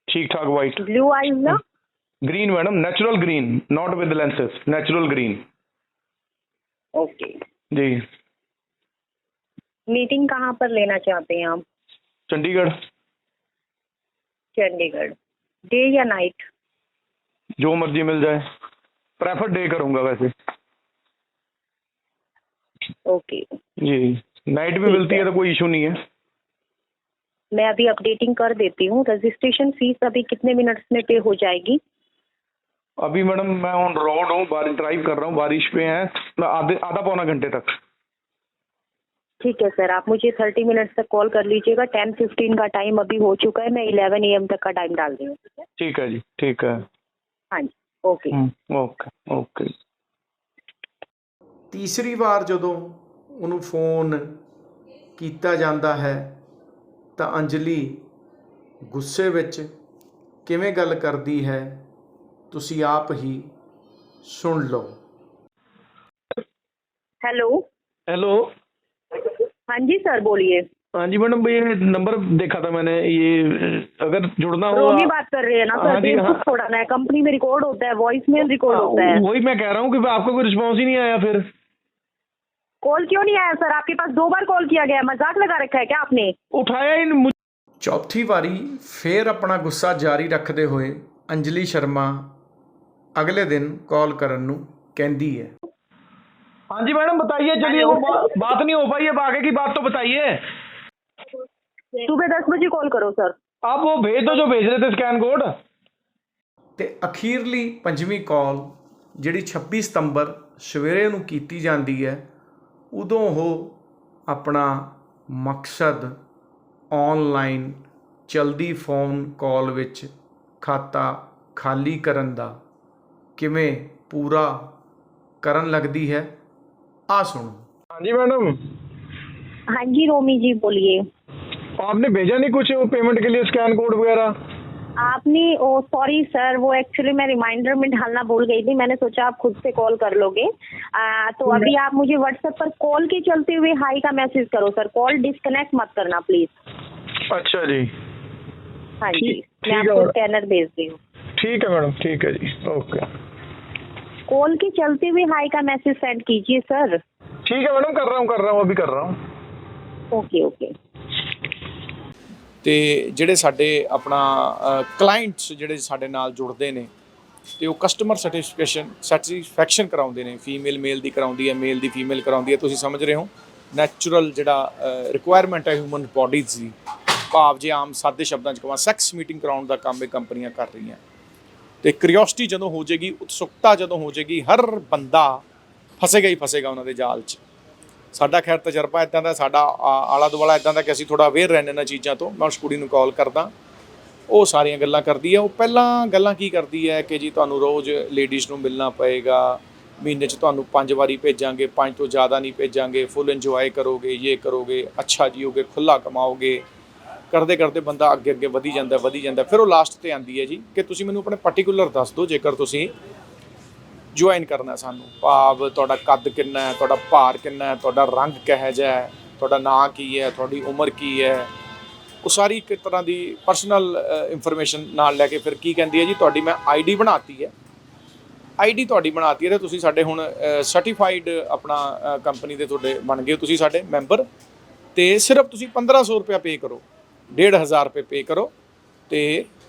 ठीक ठाक वाइट ब्लू आईज ना? Green madam natural green not with lenses natural green okay ji. Meeting कहाँ पर लेना चाहते हैं आप? चंडीगढ़? चंडीगढ़। डे या नाइट? जो मर्ज़ी मिल जाए। प्रेफर डे करूँगा वैसे। ओके जी। नाइट ठीक मिलती है है। तो कोई इशू नहीं है। मैं अभी अपडेटिंग कर देती हूँ। रजिस्ट्रेशन फ़ीस अभी कितने मिनट्स में पे हो जाएगी? अभी मैडम मैं ऑन रोड हूँ ड्राइव कर रहा हूँ बारिश पे है। आधे आधा पौना घंटे तक। ठीक है सर आप मुझे थर्टी मिनट्स तक कॉल कर लीजिएगा टेन फिफ्टीन का टाइम अभी हो चुका है मैं इलेवन एम तक का टाइम डाल रही हूँ ठीक है ठीक है जी ठीक है हाँ जी ओके हम्म, ओके ओके ਤੀਸਰੀ ਵਾਰ ਜਦੋਂ ਉਹਨੂੰ ਫੋਨ ਕੀਤਾ ਜਾਂਦਾ ਹੈ ਤਾਂ ਅੰਜਲੀ ਗੁੱਸੇ ਵਿੱਚ ਕਿਵੇਂ ਗੱਲ ਕਰਦੀ ਹੈ ਤੁਸੀਂ ਆਪ ਹੀ ਸੁਣ ਲਓ हेलो हेलो हाँ जी सर बोलिए हाँ जी मैडम ये नंबर देखा था मैंने ये अगर जुड़ना हो रोमी बात कर रहे हैं ना हाँ सर जी, हाँ। बेवकूफ छोड़ाना है कंपनी में रिकॉर्ड होता है वॉइस मेल रिकॉर्ड होता है वही मैं कह रहा हूँ कि आपका कोई रिस्पॉन्स ही नहीं आया फिर कॉल क्यों नहीं आया सर आपके पास दो बार कॉल किया गया है मजाक लगा रखा है क्या आपने उठाया ही नहीं मुझ- ਚੌਥੀ ਵਾਰੀ ਫੇਰ ਆਪਣਾ ਗੁੱਸਾ ਜਾਰੀ ਰੱਖਦੇ ਹੋਏ ਅੰਜਲੀ ਸ਼ਰਮਾ ਅਗਲੇ ਦਿਨ ਕਾਲ ਕਰਨ ਨੂੰ ਕਹਿੰਦੀ ਹੈ हाँ जी मैडम बताइए चलिए वो बा, बात नहीं हो पाई अब आगे की बात तो बताइए सुबह दस बजे कॉल करो सर आप वो भेज दो जो भेज रहे थे स्कैन कोड ਤੇ ਅਖੀਰਲੀ ਪੰਜਵੀਂ ਕਾਲ ਜਿਹੜੀ 26 ਸਤੰਬਰ ਸਵੇਰੇ ਨੂੰ ਕੀਤੀ ਜਾਂਦੀ ਹੈ ਉਦੋਂ ਉਹ ਆਪਣਾ ਮਕਸਦ ਆਨਲਾਈਨ ਚਲਦੀ ਫੋਨ ਕਾਲ ਵਿੱਚ ਖਾਤਾ ਖਾਲੀ ਕਰਨ ਦਾ ਕਿਵੇਂ ਪੂਰਾ ਕਰਨ ਲੱਗਦੀ ਹੈ आ सुनो। हाँ जी मैडम। हाँ जी रोमी जी बोलिए। आपने भेजा नहीं कुछ वो पेमेंट के लिए स्कैन कोड वगैरह? आपने ओ सॉरी सर वो एक्चुअली मैं रिमाइंडर में ढालना भूल गई थी। मैंने सोचा आप खुद से कॉल कर लोगे। आ, तो अभी आप मुझे व्हाट्सएप पर कॉल के चलते हुए हाई का मैसेज करो सर कॉल डिस्कनेक्ट मत करना प्लीज़ अच्छा जी। हाँ जी मैं आपको स्कैनर भेज दी हूँ। ठीक है मैडम ठीक है जी। ओके कॉल के चलते हुए हाई का मैसेज सेंड कीजिए सर ठीक है मैडम कर रहा हूँ कर रहा हूँ अभी कर रहा हूँ ओके ओके ਤੇ ਜਿਹੜੇ ਸਾਡੇ ਆਪਣਾ ਕਲਾਇੰਟਸ ਜਿਹੜੇ ਸਾਡੇ ਨਾਲ ਜੁੜਦੇ ਨੇ ਤੇ ਉਹ ਕਸਟਮਰ ਸੈਟੀਸਫੈਕਸ਼ਨ ਸੈਟੀਸਫੈਕਸ਼ਨ ਕਰਾਉਂਦੇ ਨੇ ਫੀਮੇਲ ਮੇਲ ਦੀ ਕਰਾਉਂਦੀ ਹੈ ਮੇਲ ਦੀ ਫੀਮੇਲ ਕਰਾਉਂਦੀ ਹੈ ਤੁਸੀਂ ਸਮਝ ਰਹੇ ਹੋ ਨੈਚੁਰਲ ਜਿਹੜਾ ਰਿਕੁਆਇਰਮੈਂਟ ਹੈ ਹਿਊਮਨ ਬੋਡੀਜ਼ ਦੀ ਭਾਵ ਜੇ ਆਮ ਸਾਦੇ ਸ਼ਬਦਾਂ 'ਚ ਕਹਾਂ ਸੈਕਸ ਮੀਟਿੰਗ ਕਰਾਉਣ ਦਾ ਕੰਮ ਇਹ ਕੰਪਨੀਆਂ ਕਰ ਰਹੀਆਂ ਤੇ ਕਿਉਰਿਓਸਿਟੀ ਜਦੋਂ ਹੋ ਜਾਏਗੀ, ਉਤਸੁਕਤਾ ਜਦੋਂ ਹੋ ਜਾਏਗੀ, ਹਰ ਬੰਦਾ ਫਸੇਗਾ ਹੀ ਫਸੇਗਾ ਉਹਨਾਂ ਦੇ ਜਾਲ 'ਚ। ਸਾਡਾ ਖੈਰ ਤਜਰਬਾ ਇਦਾਂ ਦਾ, ਸਾਡਾ ਆ- ਆਲਾ ਦੁਆਲਾ ਇਦਾਂ ਦਾ ਕਿ ਅਸੀਂ ਥੋੜਾ ਅਵੇਅਰ ਰਹਿੰਦੇ ਇਹਨਾਂ ਚੀਜ਼ਾਂ ਤੋਂ। ਮੈਂ ਉਸ ਕੁੜੀ ਨੂੰ ਕਾਲ ਕਰਦਾ। ਉਹ ਸਾਰੀਆਂ ਗੱਲਾਂ ਕਰਦੀ ਹੈ। ਉਹ ਪਹਿਲਾਂ ਗੱਲਾਂ ਕੀ ਕਰਦੀ ਹੈ ਕਿ ਜੀ ਤੁਹਾਨੂੰ ਰੋਜ਼ ਲੇਡੀਜ਼ ਨੂੰ ਮਿਲਣਾ ਪਏਗਾ। ਮਹੀਨੇ 'ਚ ਤੁਹਾਨੂੰ ਪੰਜ ਵਾਰੀ ਭੇਜਾਂਗੇ, ਪੰਜ ਤੋਂ ਜ਼ਿਆਦਾ ਨਹੀਂ ਭੇਜਾਂਗੇ। ਫੁੱਲ ਇੰਜੋਏ ਕਰੋਗੇ ਇਹ ਕਰੋਗੇ, ਅੱਛਾ ਜੀਓਗੇ ਖੁੱਲਾ ਕਮਾਓਗੇ। ਕਰਦੇ ਕਰਦੇ ਬੰਦਾ ਅੱਗੇ ਅੱਗੇ ਵਧੀ ਜਾਂਦਾ ਵਧੀ ਜਾਂਦਾ। ਫਿਰ ਉਹ ਲਾਸਟ ਤੇ ਆਂਦੀ ਹੈ ਜੀ ਕਿ ਤੁਸੀਂ ਮੈਨੂੰ ਆਪਣੇ ਪਾਰਟਿਕੂਲਰ ਦੱਸ ਦਿਓ, ਜੇਕਰ ਤੁਸੀਂ ਜੁਆਇਨ ਕਰਨਾ ਸਾਨੂੰ। ਭਾਵ ਤੁਹਾਡਾ ਕੱਦ ਕਿੰਨਾ ਹੈ, ਤੁਹਾਡਾ ਭਾਰ ਕਿੰਨਾ ਹੈ, ਤੁਹਾਡਾ ਰੰਗ ਕਿਹੋ ਜਿਹਾ ਹੈ, ਤੁਹਾਡਾ ਨਾਂ ਕੀ ਹੈ, ਤੁਹਾਡੀ ਉਮਰ ਕੀ ਹੈ। ਉਹ ਸਾਰੀ ਇੱਕ ਤਰ੍ਹਾਂ ਦੀ ਪਰਸਨਲ ਇਨਫੋਰਮੇਸ਼ਨ ਨਾਲ ਲੈ ਕੇ ਫਿਰ ਕੀ ਕਹਿੰਦੀ ਹੈ ਜੀ, ਤੁਹਾਡੀ ਮੈਂ ਆਈਡੀ ਬਣਾਤੀ ਹੈ। ਆਈਡੀ ਤੁਹਾਡੀ ਬਣਾਤੀ ਹੈ ਤੇ ਤੁਸੀਂ ਸਾਡੇ ਹੁਣ ਸਰਟੀਫਾਈਡ ਆਪਣਾ ਕੰਪਨੀ ਦੇ ਤੁਹਾਡੇ ਬਣ ਗਏ ਤੁਸੀਂ ਸਾਡੇ ਮੈਂਬਰ ਤੇ ਸਿਰਫ ਤੁਸੀਂ 1500 ਰੁਪਇਆ ਪੇ ਕਰੋ। 1500 ਰੁਪਏ ਪੇ ਕਰੋ ਤੇ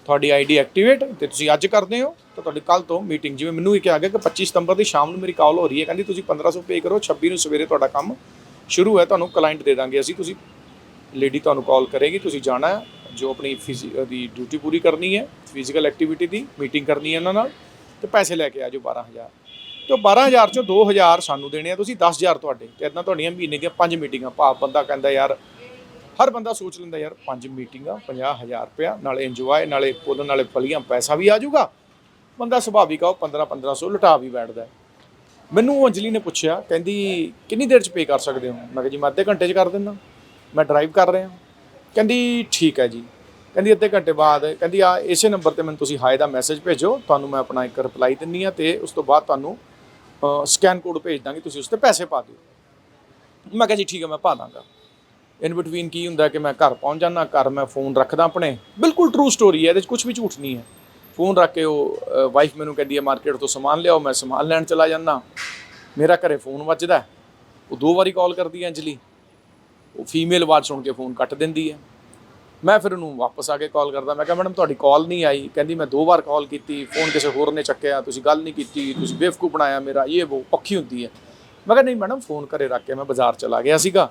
ਤੁਹਾਡੀ ਆਈਡੀ ਐਕਟੀਵੇਟ ਤੇ ਤੁਸੀਂ ਅੱਜ ਕਰਦੇ ਹੋ ਤਾਂ ਤੁਹਾਡੀ ਕੱਲ ਤੋਂ ਮੀਟਿੰਗ ਜਿਵੇਂ ਮੈਨੂੰ ਇਹ ਕਿਹਾ ਗਿਆ ਕਿ 25 ਸਤੰਬਰ ਦੀ ਸ਼ਾਮ ਨੂੰ ਮੇਰੀ ਕਾਲ ਹੋ ਰਹੀ ਹੈ, ਕਹਿੰਦੀ ਤੁਸੀਂ 1500 ਪੇ ਕਰੋ 26 ਨੂੰ ਸਵੇਰੇ ਤੁਹਾਡਾ ਕੰਮ ਸ਼ੁਰੂ ਹੈ ਤੁਹਾਨੂੰ ਕਲਾਇੰਟ ਦੇ ਦਾਂਗੇ ਅਸੀਂ, ਤੁਸੀਂ ਲੇਡੀ ਤੁਹਾਨੂੰ ਕਾਲ ਕਰੇਗੀ, ਤੁਸੀਂ ਜਾਣਾ ਜੋ ਆਪਣੀ ਫਿਜ਼ੀ ਦੀ ਡਿਊਟੀ ਪੂਰੀ ਕਰਨੀ ਹੈ ਫਿਜ਼ੀਕਲ ਐਕਟੀਵਿਟੀ ਦੀ ਮੀਟਿੰਗ ਕਰਨੀ ਹੈ ਉਹਨਾਂ ਨਾਲ ਤੇ ਪੈਸੇ ਲੈ ਕੇ ਆ ਜਾਓ 12000 ਤੇ ਉਹ 12000 ਚੋਂ 2000 ਸਾਨੂੰ ਦੇਣੇ ਆ, ਤੁਸੀਂ 10000 ਤੁਹਾਡੇ ਤੇ ਇਦਾਂ ਤੁਹਾਡੀਆਂ ਮਹੀਨੇ ਦੀਆਂ ਪੰਜ ਮੀਟਿੰਗਾਂ ਭਾਵ ਬੰਦਾ ਕਹਿੰਦਾ ਯਾਰ ਹਰ ਬੰਦਾ ਸੋਚ ਲੈਂਦਾ, ਯਾਰ, ਪੰਜ ਮੀਟਿੰਗਾਂ 50000 ਰੁਪਇਆ, ਨਾਲੇ ਇੰਜੋਏ ਨਾਲੇ ਪੁੱਲ, ਨਾਲੇ ਫਲੀਆਂ, ਪੈਸਾ ਵੀ ਆ ਜਾਊਗਾ। ਬੰਦਾ ਸੁਭਾਵਿਕ ਆ, ਉਹ 15 1500 ਲੁਟਾ ਵੀ ਬੈਠਦਾ ਮੈਨੂੰ ਅੰਜਲੀ ਨੇ ਪੁੱਛਿਆ, ਕਹਿੰਦੀ, ਕਿੰਨੀ ਦੇਰ ਚ ਪੇ ਕਰ ਸਕਦੇ ਹੋ? ਮੈਂ ਕਿਹਾ, ਜੀ, ਮੈਂ ਅੱਧੇ ਘੰਟੇ ਚ ਕਰ ਦਿੰਦਾ। ਮੈਂ ਡਰਾਈਵ ਕਰ ਰਿਹਾ ਕਹਿੰਦੀ, ਠੀਕ ਹੈ ਜੀ। ਕਹਿੰਦੀ, ਅੱਧੇ ਘੰਟੇ ਬਾਅਦ। ਕਹਿੰਦੀ, ਆ, ਇਸੇ ਨੰਬਰ ਤੇ ਮੈਨੂੰ ਤੁਸੀਂ ਹਾਏ ਦਾ ਮੈਸੇਜ ਭੇਜੋ। ਤੁਹਾਨੂੰ ਮੈਂ ਆਪਣਾ ਇੱਕ ਰਿਪਲਾਈ ਦਿੰਨੀ ਆ ਤੇ ਉਸ ਤੋਂ ਬਾਅਦ ਤੁਹਾਨੂੰ ਸਕੈਨ ਕੋਡ ਭੇਜ ਦਾਂਗੀ। ਤੁਸੀਂ ਉਸ ਤੇ ਪੈਸੇ ਪਾ ਦਿਓ। ਮੈਂ ਕਿਹਾ, ਜੀ, ਠੀਕ ਹੈ, ਮੈਂ ਪਾ ਦਾਂਗਾ। ਇਨ ਬਿਟਵੀਨ ਕੀ ਹੁੰਦਾ ਕਿ ਮੈਂ ਘਰ ਪਹੁੰਚ ਜਾਂਦਾ, ਘਰ ਮੈਂ ਫੋਨ ਰੱਖਦਾ ਆਪਣੇ। ਬਿਲਕੁਲ ਟਰੂ ਸਟੋਰੀ ਹੈ, ਇਹਦੇ 'ਚ ਕੁਝ ਵੀ ਝੂਠ ਨਹੀਂ ਹੈ। ਫੋਨ ਰੱਖ ਕੇ ਉਹ ਵਾਈਫ ਮੈਨੂੰ ਕਹਿੰਦੀ ਹੈ ਮਾਰਕੀਟ ਤੋਂ ਸਮਾਨ ਲਿਆਓ, ਮੈਂ ਸਮਾਨ ਲੈਣ ਚਲਾ ਜਾਂਦਾ। ਮੇਰਾ ਘਰੇ ਫੋਨ ਵੱਜਦਾ ਉਹ ਦੋ ਵਾਰੀ ਕਾਲ ਕਰਦੀ ਹੈ ਅੰਜਲੀ। ਉਹ ਫੀਮੇਲ ਆਵਾਜ਼ ਸੁਣ ਕੇ ਫੋਨ ਕੱਟ ਦਿੰਦੀ ਹੈ। ਮੈਂ ਫਿਰ ਉਹਨੂੰ ਵਾਪਸ ਆ ਕੇ ਕਾਲ ਕਰਦਾ। ਮੈਂ ਕਿਹਾ ਮੈਡਮ ਤੁਹਾਡੀ ਕਾਲ ਨਹੀਂ ਆਈ। ਕਹਿੰਦੀ, ਮੈਂ ਦੋ ਵਾਰ ਕਾਲ ਕੀਤੀ ਫੋਨ ਕਿਸੇ ਹੋਰ ਨੇ ਚੱਕਿਆ, ਤੁਸੀਂ ਗੱਲ ਨਹੀਂ ਕੀਤੀ, ਤੁਸੀਂ ਬੇਵਕੂਫ ਬਣਾਇਆ ਮੇਰਾ, ਇਹ ਉਹ ਪੱਖੀ ਹੁੰਦੀ ਹੈ। ਮੈਂ ਕਿਹਾ, ਨਹੀਂ ਮੈਡਮ ਫੋਨ ਘਰੇ ਰੱਖ ਕੇ ਮੈਂ ਬਾਜ਼ਾਰ ਚਲਾ ਗਿਆ ਸੀਗਾ।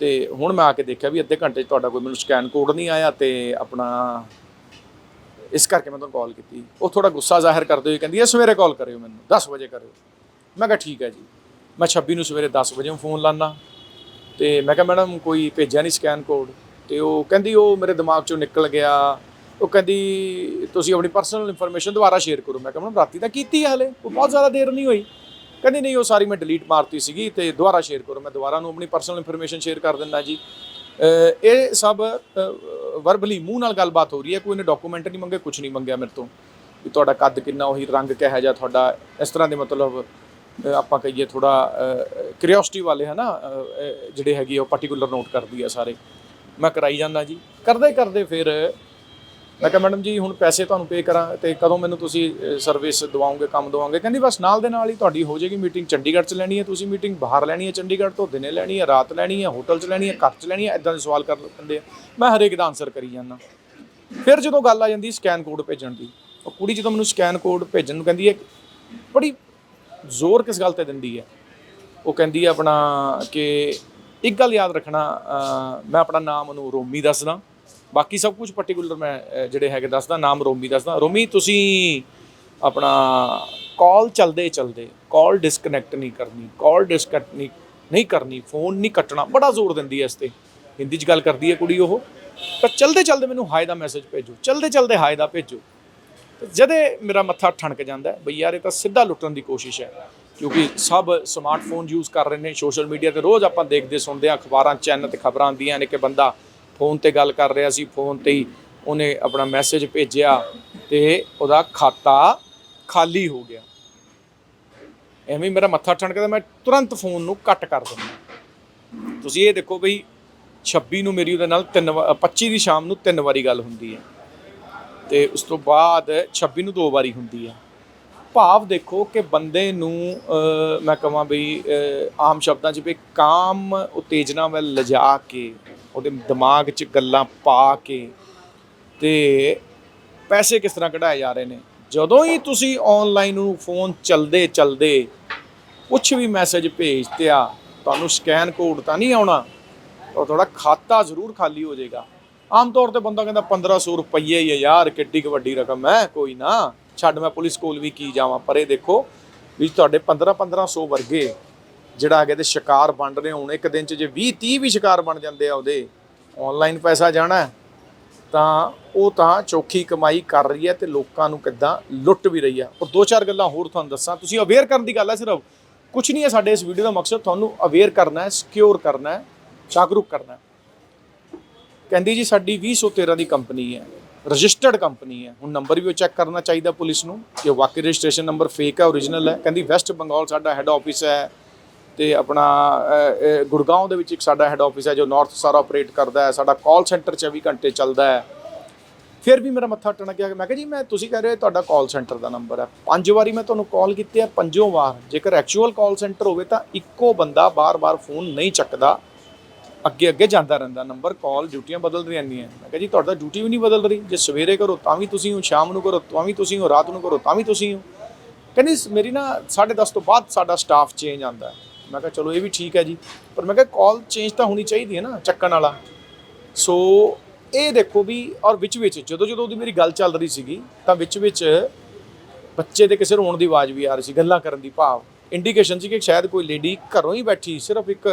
ਤੇ ਹੁਣ ਮੈਂ ਆ ਕੇ ਦੇਖਿਆ ਵੀ ਅੱਧੇ ਘੰਟੇ 'ਚ ਤੁਹਾਡਾ ਕੋਈ ਮੈਨੂੰ ਸਕੈਨ ਕੋਡ ਨਹੀਂ ਆਇਆ ਤੇ ਆਪਣਾ ਇਸ ਕਰਕੇ ਮੈਂ ਤੁਹਾਨੂੰ ਕਾਲ ਕੀਤੀ। ਉਹ ਥੋੜਾ ਗੁੱਸਾ ਜ਼ਾਹਿਰ ਕਰਦੇ ਹੋਏ ਕਹਿੰਦੀ ਹੈ ਸਵੇਰੇ ਕਾਲ ਕਰਿਓ ਮੈਨੂੰ 10 ਵਜੇ ਕਰਿਓ। ਮੈਂ ਕਿਹਾ, ਠੀਕ ਹੈ ਜੀ। ਮੈਂ 26 ਨੂੰ ਸਵੇਰੇ 10 ਵਜੇ ਫੋਨ ਲਾਨਾ ਤੇ ਮੈਂ ਕਿਹਾ, ਮੈਡਮ, ਕੋਈ ਭੇਜਿਆ ਨਹੀਂ ਸਕੈਨ ਕੋਡ? ਤੇ ਉਹ ਕਹਿੰਦੀ, ਉਹ ਮੇਰੇ ਦਿਮਾਗ ਚੋਂ ਨਿਕਲ ਗਿਆ। ਉਹ ਕਹਿੰਦੀ, ਤੁਸੀਂ ਆਪਣੀ ਪਰਸਨਲ ਇਨਫੋਰਮੇਸ਼ਨ ਦੁਬਾਰਾ ਸ਼ੇਅਰ ਕਰੋ। ਮੈਂ ਕਿਹਾ, ਮੈਡਮ, ਰਾਤੀ ਤਾਂ ਕੀਤੀ ਹੈ ਹਲੇ, ਉਹ ਬਹੁਤ ਜ਼ਿਆਦਾ ਦੇਰ ਨਹੀਂ ਹੋਈ। ਕਹਿੰਦੀ ਨਹੀਂ ਉਹ ਸਾਰੀ ਮੈਂ ਡਿਲੀਟ ਮਾਰਤੀ ਸੀਗੀ ਤੇ ਦੁਬਾਰਾ ਸ਼ੇਅਰ ਕਰੋ ਮੈਂ ਦੁਬਾਰਾ ਨੂੰ ਆਪਣੀ ਪਰਸਨਲ ਇਨਫੋਰਮੇਸ਼ਨ ਸ਼ੇਅਰ ਕਰ ਦਿੰਦਾ ਜੀ। ਇਹ ਸਭ ਵਰਬਲੀ ਮੂੰਹ ਨਾਲ ਗੱਲਬਾਤ ਹੋ ਰਹੀ ਹੈ ਕੋਈ ਨੇ ਡਾਕੂਮੈਂਟ ਨਹੀਂ ਮੰਗੇ ਕੁਝ ਨਹੀਂ ਮੰਗਿਆ ਮੇਰੇ ਤੋਂ। ਵੀ ਤੁਹਾਡਾ ਕੱਦ ਕਿੰਨਾ ਉਹੀ ਰੰਗ ਕਿਹੋ ਜਿਹਾ ਤੁਹਾਡਾ ਇਸ ਤਰ੍ਹਾਂ ਦੇ ਮਤਲਬ ਆਪਾਂ ਕਹੀਏ ਥੋੜਾ ਕਿਉਰਿਓਸਿਟੀ ਵਾਲੇ ਹਨਾ ਅਹ, ਜਿਹੜੇ ਹੈਗੇ ਉਹ ਪਾਰਟਿਕੂਲਰ ਨੋਟ ਕਰਦੀ ਆ ਸਾਰੇ। ਮੈਂ ਕਰਾਈ ਜਾਂਦਾ ਜੀ। ਕਰਦੇ ਕਰਦੇ ਫਿਰ ਮੈਂ ਕਿਹਾ, ਮੈਡਮ ਜੀ, ਹੁਣ ਪੈਸੇ ਤੁਹਾਨੂੰ ਪੇ ਕਰਾਂ ਤੇ ਕਦੋਂ ਮੈਨੂੰ ਤੁਸੀਂ ਸਰਵਿਸ ਦਵਾਓਗੇ, ਕੰਮ ਦਵਾਓਗੇ? ਕਹਿੰਦੀ, ਬਸ ਨਾਲ ਦੇ ਨਾਲ ਹੀ ਤੁਹਾਡੀ ਹੋ ਜਾਏਗੀ ਮੀਟਿੰਗ ਚੰਡੀਗੜ੍ਹ 'ਚ ਲੈਣੀ ਹੈ ਤੁਸੀਂ ਮੀਟਿੰਗ ਬਾਹਰ ਲੈਣੀ ਹੈ ਚੰਡੀਗੜ੍ਹ ਤੋਂ, ਦਿਨੇ ਲੈਣੀ ਹੈ, ਰਾਤ ਲੈਣੀ ਹੈ ਹੋਟਲ 'ਚ ਲੈਣੀ ਹੈ, ਘਰ 'ਚ ਲੈਣੀ ਹੈ ਇਦਾਂ ਦੇ ਸਵਾਲ ਕਰ ਲੈਂਦੇ ਆ। ਮੈਂ ਹਰੇਕ ਦਾ ਆਨਸਰ ਕਰੀ ਜਾਂਦਾ। ਫਿਰ ਜਦੋਂ ਗੱਲ ਆ ਜਾਂਦੀ ਸਕੈਨ ਕੋਡ ਭੇਜਣ ਦੀ, ਉਹ ਕੁੜੀ ਜਦੋਂ ਮੈਨੂੰ ਸਕੈਨ ਕੋਡ ਭੇਜਣ ਨੂੰ ਕਹਿੰਦੀ ਹੈ, ਬੜੀ ਜ਼ੋਰ ਕਿਸ ਗੱਲ ਤੇ ਦਿੰਦੀ ਹੈ? ਉਹ ਕਹਿੰਦੀ ਹੈ ਆਪਣਾ ਕਿ ਇੱਕ ਗੱਲ ਯਾਦ ਰੱਖਣਾ ਮੈਂ ਆਪਣਾ ਨਾਮ ਉਹਨੂੰ ਰੋਮੀ ਦੱਸਦਾ। ਬਾਕੀ ਸਭ ਕੁਝ ਪਾਰਟਿਕੂਲਰ ਮੈਂ ਜਿਹੜੇ ਹੈਗੇ ਦੱਸਦਾ, ਨਾਮ ਰੋਮੀ ਦੱਸਦਾ। ਰੋਮੀ, ਤੁਸੀਂ ਆਪਣਾ ਕਾਲ ਚਲਦੇ ਚਲਦੇ ਕਾਲ ਡਿਸਕਨੈਕਟ ਨਹੀਂ ਕਰਨੀ ਕਾਲ ਡਿਸਕਨੈਕਟ ਨਹੀਂ ਨਹੀਂ ਕਰਨੀ ਫੋਨ ਨਹੀਂ ਕੱਟਣਾ, ਬੜਾ ਜ਼ੋਰ ਦਿੰਦੀ ਹੈ ਇਸ ਤੇ। ਹਿੰਦੀ 'ਚ ਗੱਲ ਕਰਦੀ ਹੈ ਕੁੜੀ ਉਹ। ਤਾਂ ਚਲਦੇ ਚਲਦੇ ਮੈਨੂੰ ਹਾਏ ਦਾ ਮੈਸੇਜ ਭੇਜੋ, ਚਲਦੇ ਚਲਦੇ ਹਾਏ ਦਾ ਭੇਜੋ। ਤੇ ਜਦੇ ਮੇਰਾ ਮੱਥਾ ਠਣਕ ਜਾਂਦਾ ਬਈ ਯਾਰ ਇਹ ਤਾਂ ਸਿੱਧਾ ਲੁੱਟਣ ਦੀ ਕੋਸ਼ਿਸ਼ ਹੈ, ਕਿਉਂਕਿ ਸਭ ਸਮਾਰਟਫੋਨ ਯੂਜ਼ ਕਰ ਰਹੇ ਨੇ ਸੋਸ਼ਲ ਮੀਡੀਆ ਤੇ ਰੋਜ਼ ਆਪਾਂ ਦੇਖਦੇ ਸੁਣਦੇ ਹਾਂ, ਅਖਬਾਰਾਂ ਚੈਨਲ ਤੇ ਖਬਰਾਂ ਆਉਂਦੀਆਂ ਨੇ ਕਿ ਬੰਦਾ ਫੋਨ ਤੇ ਗੱਲ ਕਰ ਰਿਹਾ ਸੀ, ਫੋਨ ਤੇ ਹੀ ਉਹਨੇ ਆਪਣਾ ਮੈਸੇਜ ਭੇਜਿਆ ਤੇ ਉਹਦਾ ਖਾਤਾ ਖਾਲੀ ਹੋ ਗਿਆ। ਐਵੇਂ ਮੇਰਾ ਮੱਥਾ ਠਣਕਦਾ ਮੈਂ ਤੁਰੰਤ ਫੋਨ ਨੂੰ ਕੱਟ ਕਰ ਦਿੰਦਾ। ਤੁਸੀਂ ਇਹ ਦੇਖੋ ਬਈ 26 ਨੂੰ ਮੇਰੀ ਉਹਦੇ ਨਾਲ ਤਿੰਨ ਵਾ- 25 ਦੀ ਸ਼ਾਮ ਨੂੰ ਤਿੰਨ ਵਾਰੀ ਗੱਲ ਹੁੰਦੀ ਹੈ। ਤੇ ਉਸ ਤੋਂ ਬਾਅਦ 26 ਨੂੰ ਦੋ ਵਾਰੀ ਹੁੰਦੀ ਹੈ। ਭਾਵ ਦੇਖੋ ਕਿ ਬੰਦੇ ਨੂੰ ਮੈਂ ਕਹਾਂ ਵੀ ਆਮ ਸ਼ਬਦਾਂ 'ਚ ਵੀ ਕਾਮ ਉਤੇਜਨਾ ਵੱਲ ਲਿਜਾ ਕੇ ਉਹਦੇ ਦਿਮਾਗ 'ਚ ਗੱਲਾਂ ਪਾ ਕੇ ਤੇ ਪੈਸੇ ਕਿਸ ਤਰ੍ਹਾਂ ਕਢਾਏ ਜਾ ਰਹੇ ਨੇ? ਜਦੋਂ ਹੀ ਤੁਸੀਂ ਆਨਲਾਈਨ ਨੂੰ ਫੋਨ ਚਲਦੇ ਚਲਦੇ ਕੁਝ ਵੀ ਮੈਸੇਜ ਭੇਜ ਤਿਆ ਤੁਹਾਨੂੰ ਸਕੈਨ ਕੋਡ ਤਾਂ ਨਹੀਂ ਆਉਣਾ ਉਹ ਤੁਹਾਡਾ ਖਾਤਾ ਜ਼ਰੂਰ ਖਾਲੀ ਹੋ ਜਾਏਗਾ। ਆਮ ਤੌਰ ਤੇ ਬੰਦਾ ਕਹਿੰਦਾ 1500 ਰੁਪਈਏ ਹੀ ਹੈ ਯਾਰ, ਕਿੱਡੀ ਕੁ ਵੱਡੀ ਰਕਮ ਹੈ, ਕੋਈ ਨਾ। ਛੱਡ ਮੈਂ ਪੁਲਿਸ ਕੋਲ ਵੀ ਕੀ ਜਾਵਾਂ, ਪਰ ਇਹ ਦੇਖੋ ਵੀ ਤੁਹਾਡੇ 15 1500 ਵਰਗੇ ਜਿਹੜਾ ਹੈਗਾ ਤੇ ਸ਼ਿਕਾਰ ਬਣ ਰਹੇ ਹੋਣ, ਇੱਕ ਦਿਨ ਚ ਜੇ 20 30 ਵੀ ਸ਼ਿਕਾਰ ਬਣ ਜਾਂਦੇ ਆ ਉਹਦੇ ਆਨਲਾਈਨ ਪੈਸਾ ਜਾਣਾ ਤਾਂ ਉਹ ਤਾਂ ਚੌਖੀ ਕਮਾਈ ਕਰ ਰਹੀ ਹੈ ਤੇ ਲੋਕਾਂ ਨੂੰ ਕਿੱਦਾਂ ਲੁੱਟ ਵੀ ਰਹੀ ਹੈ ਔਰ ਦੋ ਚਾਰ ਗੱਲਾਂ ਹੋਰ ਤੁਹਾਨੂੰ ਦੱਸਾਂ, ਤੁਸੀਂ ਅਵੇਅਰ ਕਰਨ ਦੀ ਗੱਲ ਹੈ ਸਿਰਫ ਕੁਝ ਨਹੀਂ ਹੈ ਸਾਡੇ ਇਸ ਵੀਡੀਓ ਦਾ ਮਕਸਦ, ਤੁਹਾਨੂੰ ਅਵੇਅਰ ਕਰਨਾ ਹੈ ਸਿਕਿਉਰ ਕਰਨਾ ਹੈ, ਜਾਗਰੂਕ ਕਰਨਾ ਹੈ। ਕਹਿੰਦੀ ਜੀ ਸਾਡੀ 2013 ਦੀ ਕੰਪਨੀ ਹੈ ਰਜਿਸਟਰਡ ਕੰਪਨੀ ਹੈ, ਹੁਣ ਨੰਬਰ ਵੀ ਉਹ ਚੈੱਕ ਕਰਨਾ ਚਾਹੀਦਾ ਪੁਲਿਸ ਨੂੰ ਕਿ ਵਾਕਈ ਰਜਿਸਟ੍ਰੇਸ਼ਨ ਨੰਬਰ ਫੇਕ ਹੈ ਓਰੀਜਨਲ ਹੈ। ਕਹਿੰਦੀ ਵੈਸਟ ਬੰਗਾਲ ਸਾਡਾ ਹੈੱਡ ਆਫਿਸ ਹੈ ਤੇ ਆਪਣਾ ਗੁੜਗਾਉਂ ਦੇ ਵਿੱਚ ਇੱਕ ਸਾਡਾ ਹੈੱਡ ਆਫਿਸ ਹੈ ਜੋ ਨਾਰਥ ਸਾਰਾ ਆਪਰੇਟ ਕਰਦਾ ਹੈ, ਸਾਡਾ ਕਾਲ ਸੈਂਟਰ 24 ਘੰਟੇ ਚੱਲਦਾ ਹੈ। ਫਿਰ ਵੀ ਮੇਰਾ ਮੱਥਾ ਟਣ ਗਿਆ, ਮੈਂ ਕਿਹਾ ਜੀ, ਮੈਂ ਤੁਸੀਂ ਕਹਿ ਰਹੇ ਹੋ ਤੁਹਾਡਾ ਕਾਲ ਸੈਂਟਰ ਦਾ ਨੰਬਰ ਹੈ। ਪੰਜ ਵਾਰੀ ਮੈਂ ਤੁਹਾਨੂੰ ਕਾਲ ਕੀਤੀ ਹੈ ਪੰਜੋਂ ਵਾਰ। ਜੇਕਰ ਐਕਚੁਅਲ ਕਾਲ ਸੈਂਟਰ ਹੋਵੇ ਤਾਂ ਇੱਕੋ ਬੰਦਾ ਬਾਰ-ਬਾਰ ਫੋਨ ਨਹੀਂ ਚੱਕਦਾ। ਅੱਗੇ ਅੱਗੇ ਜਾਂਦਾ ਰਹਿੰਦਾ ਨੰਬਰ ਕਾਲ ਡਿਊਟੀਆਂ ਬਦਲ ਰਹੀਆਂ ਨੇ ਮੈਂ ਕਿਹਾ ਜੀ, ਤੁਹਾਡਾ ਡਿਊਟੀ ਵੀ ਨਹੀਂ ਬਦਲ ਰਹੀ। ਜੇ ਸਵੇਰੇ ਕਰੋ ਤਾਂ ਵੀ ਤੁਸੀਂ ਹੋ, ਸ਼ਾਮ ਨੂੰ ਕਰੋ ਤਾਂ ਵੀ ਤੁਸੀਂ ਹੋ, ਰਾਤ ਨੂੰ ਕਰੋ ਤਾਂ ਵੀ ਤੁਸੀਂ ਹੋ। ਕਹਿੰਦੀ ਮੇਰੀ ਨਾ 10:30 ਤੋਂ ਬਾਅਦ ਸਾਡਾ ਸਟਾਫ ਚੇਂਜ ਆਂਦਾ ਹੈ। ਮੈਂ ਕਿਹਾ ਚਲੋ ਇਹ ਵੀ ਠੀਕ ਹੈ ਜੀ। ਪਰ ਮੈਂ ਕਿਹਾ ਕਾਲ ਚੇਂਜ ਤਾਂ ਹੋਣੀ ਚਾਹੀਦੀ ਹੈ ਨਾ, ਚੱਕਣ ਵਾਲਾ। ਸੋ ਇਹ ਦੇਖੋ ਵੀ ਔਰ ਵਿੱਚ ਵਿੱਚ, ਜਦੋਂ ਜਦੋਂ ਉਹਦੀ ਮੇਰੀ ਗੱਲ ਚੱਲ ਰਹੀ ਸੀਗੀ, ਤਾਂ ਵਿੱਚ ਵਿੱਚ ਬੱਚੇ ਦੇ ਕਿਸੇ ਰੋਣ ਦੀ ਆਵਾਜ਼ ਵੀ ਆ ਰਹੀ ਸੀ, ਗੱਲਾਂ ਕਰਨ ਦੀ ਭਾਵ। ਇੰਡੀਕੇਸ਼ਨ ਸੀ ਕਿ ਸ਼ਾਇਦ ਕੋਈ ਲੇਡੀ ਘਰੋਂ ਹੀ ਬੈਠੀ, ਸਿਰਫ ਇੱਕ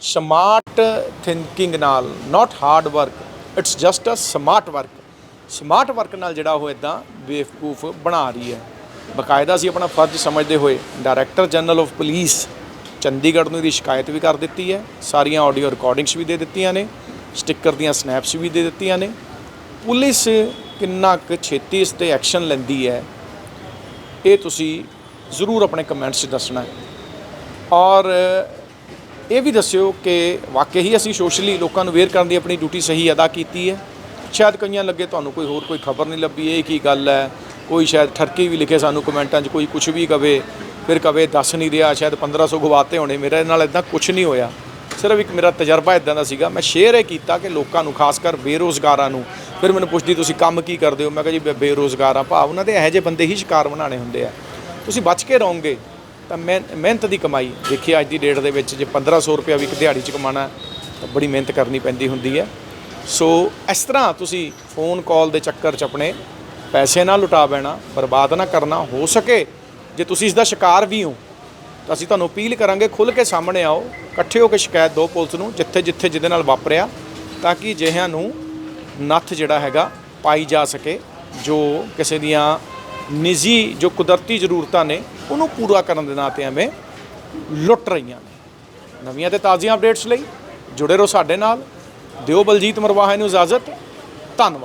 ਸਮਾਰਟ ਥਿੰਕਿੰਗ ਨਾਲ not hard work it's just a smart work smart work ਨਾਲ ਜਿਹੜਾ ਉਹ ਇਦਾਂ ਬੇਵਕੂਫ ਬਣਾ ਰਹੀ ਹੈ। ਬਕਾਇਦਾ ਸੀ ਆਪਣਾ ਫਰਜ਼ ਸਮਝਦੇ ਹੋਏ director general of police Chandigarh ਨੂੰ ਇਹਦੀ ਸ਼ਿਕਾਇਤ ਵੀ ਕਰ ਦਿੱਤੀ ਹੈ। ਸਾਰੀਆਂ ਆਡੀਓ ਰਿਕਾਰਡਿੰਗਸ ਵੀ ਦੇ ਦਿੱਤੀਆਂ ਨੇ ਸਟicker ਦੀਆਂ ਸਨੈਪਸ ਵੀ ਦੇ ਦਿੱਤੀਆਂ ਨੇ। ਪੁਲਿਸ ਕਿੰਨਾ ਕੁ ਛੇਤੀ ਇਸ ਤੇ ਐਕਸ਼ਨ ਲੈਂਦੀ ਹੈ, ਇਹ ਤੁਸੀਂ ਜ਼ਰੂਰ ਆਪਣੇ ਕਮੈਂਟਸ 'ਚ ਦੱਸਣਾ ਔਰ ਇਹ ਵੀ ਦੱਸਿਓ ਕਿ ਵਾਕਈ ਹੀ ਅਸੀਂ ਸੋਸ਼ਲੀ ਲੋਕਾਂ ਨੂੰ ਅਵੇਅਰ ਕਰਨ ਦੀ ਆਪਣੀ ਡਿਊਟੀ ਸਹੀ ਅਦਾ ਕੀਤੀ ਹੈ। ਸ਼ਾਇਦ ਕਈਆਂ ਲੱਗੇ ਤੁਹਾਨੂੰ ਕੋਈ ਹੋਰ ਕੋਈ ਖਬਰ ਨਹੀਂ ਲੱਭੀ, ਇਹ ਕੀ ਗੱਲ ਹੈ? ਕੋਈ ਸ਼ਾਇਦ ਠਰਕੀ ਵੀ ਲਿਖੇ ਸਾਨੂੰ ਕਮੈਂਟਾਂ 'ਚ, ਕੋਈ ਕੁਝ ਵੀ ਕਵੇ। ਫਿਰ ਕਵੇ, ਦੱਸ ਨਹੀਂ ਰਿਹਾ, ਸ਼ਾਇਦ 1500 ਗਵਾਤੇ ਹੋਣੇ, ਮੇਰੇ ਨਾਲ ਇਦਾਂ ਕੁਝ ਨਹੀਂ ਹੋਇਆ। ਸਿਰਫ ਇੱਕ ਮੇਰਾ ਤਜਰਬਾ ਇਦਾਂ ਦਾ ਸੀਗਾ, ਮੈਂ ਸ਼ੇਅਰ ਇਹ ਕੀਤਾ ਕਿ ਲੋਕਾਂ ਨੂੰ, ਖਾਸ ਕਰ ਬੇਰੋਜ਼ਗਾਰਾਂ ਨੂੰ, ਫਿਰ ਮੈਨੂੰ ਪੁੱਛਦੀ, ਤੁਸੀਂ ਕੰਮ ਕੀ ਕਰਦੇ ਹੋ? ਮੈਂ ਕਿਹਾ, ਜੀ, ਮੈਂ ਬੇਰੋਜ਼ਗਾਰ ਹਾਂ। ਭਾਵ ਉਹਨਾਂ ਦੇ ਇਹੋ ਜਿਹੇ ਬੰਦੇ ਹੀ ਸ਼ਿਕਾਰ ਬਣਾਉਣੇ ਹੁੰਦੇ ਆ। ਤੁਸੀਂ ਬਚ ਕੇ ਰਹੋਗੇ, ਤਾਂ ਮਿਹਨ- ਮਿਹਨਤ ਦੀ ਕਮਾਈ ਦੇਖੀ ਅੱਜ ਦੀ ਡੇਟ ਦੇ ਵਿੱਚ ਜੇ 1500 ਰੁਪਇਆ ਵੀ ਇੱਕ ਦਿਹਾੜੀ 'ਚ ਕਮਾਣਾ ਤਾਂ ਬੜੀ ਮਿਹਨਤ ਕਰਨੀ ਪੈਂਦੀ ਹੁੰਦੀ ਹੈ। ਸੋ, ਇਸ ਤਰ੍ਹਾਂ ਤੁਸੀਂ ਫੋਨ ਕਾਲ ਦੇ ਚੱਕਰ 'ਚ ਆਪਣੇ ਪੈਸੇ ਨਾ ਲੁਟਾ ਬੈਣਾ ਬਰਬਾਦ ਨਾ ਕਰਨਾ, ਹੋ ਸਕੇ ਜੇ ਤੁਸੀਂ ਇਸ ਦਾ ਸ਼ਿਕਾਰ ਵੀ ਹੋ, ਤਾਂ ਅਸੀਂ ਤੁਹਾਨੂੰ ਅਪੀਲ ਕਰਾਂਗੇ ਖੁੱਲ੍ਹ ਕੇ ਸਾਹਮਣੇ ਆਓ, ਇਕੱਠੇ ਹੋ ਕੇ ਸ਼ਿਕਾਇਤ ਦਿਓ ਪੁਲਿਸ ਨੂੰ, ਜਿੱਥੇ ਜਿੱਥੇ ਜਿਹਦੇ ਨਾਲ ਵਾਪਰਿਆ, ਤਾਂ ਕਿ ਅਜਿਹਿਆਂ ਨੂੰ ਨੱਥ ਜਿਹੜਾ ਹੈਗਾ ਪਾਈ ਜਾ ਸਕੇ, ਜੋ ਕਿਸੇ ਦੀਆਂ ਨਿੱਜੀ, ਜੋ ਕੁਦਰਤੀ ਜ਼ਰੂਰਤਾਂ ਨੇ, ਉਹਨੂੰ ਪੂਰਾ ਕਰਨ ਦੇ ਨਾਂ ਤੇ ਐਵੇਂ ਲੁੱਟ ਰਹੀਆਂ ਨੇ। ਨਵੀਆਂ ਤੇ ਤਾਜ਼ੀਆਂ ਅਪਡੇਟਸ ਲਈ ਜੁੜੇ ਰਹੋ ਸਾਡੇ ਨਾਲ। ਦਿਓ ਬਲਜੀਤ ਮਰਵਾਹਾ ਨੂੰ ਇਜਾਜ਼ਤ ਧੰਨਵਾਦ।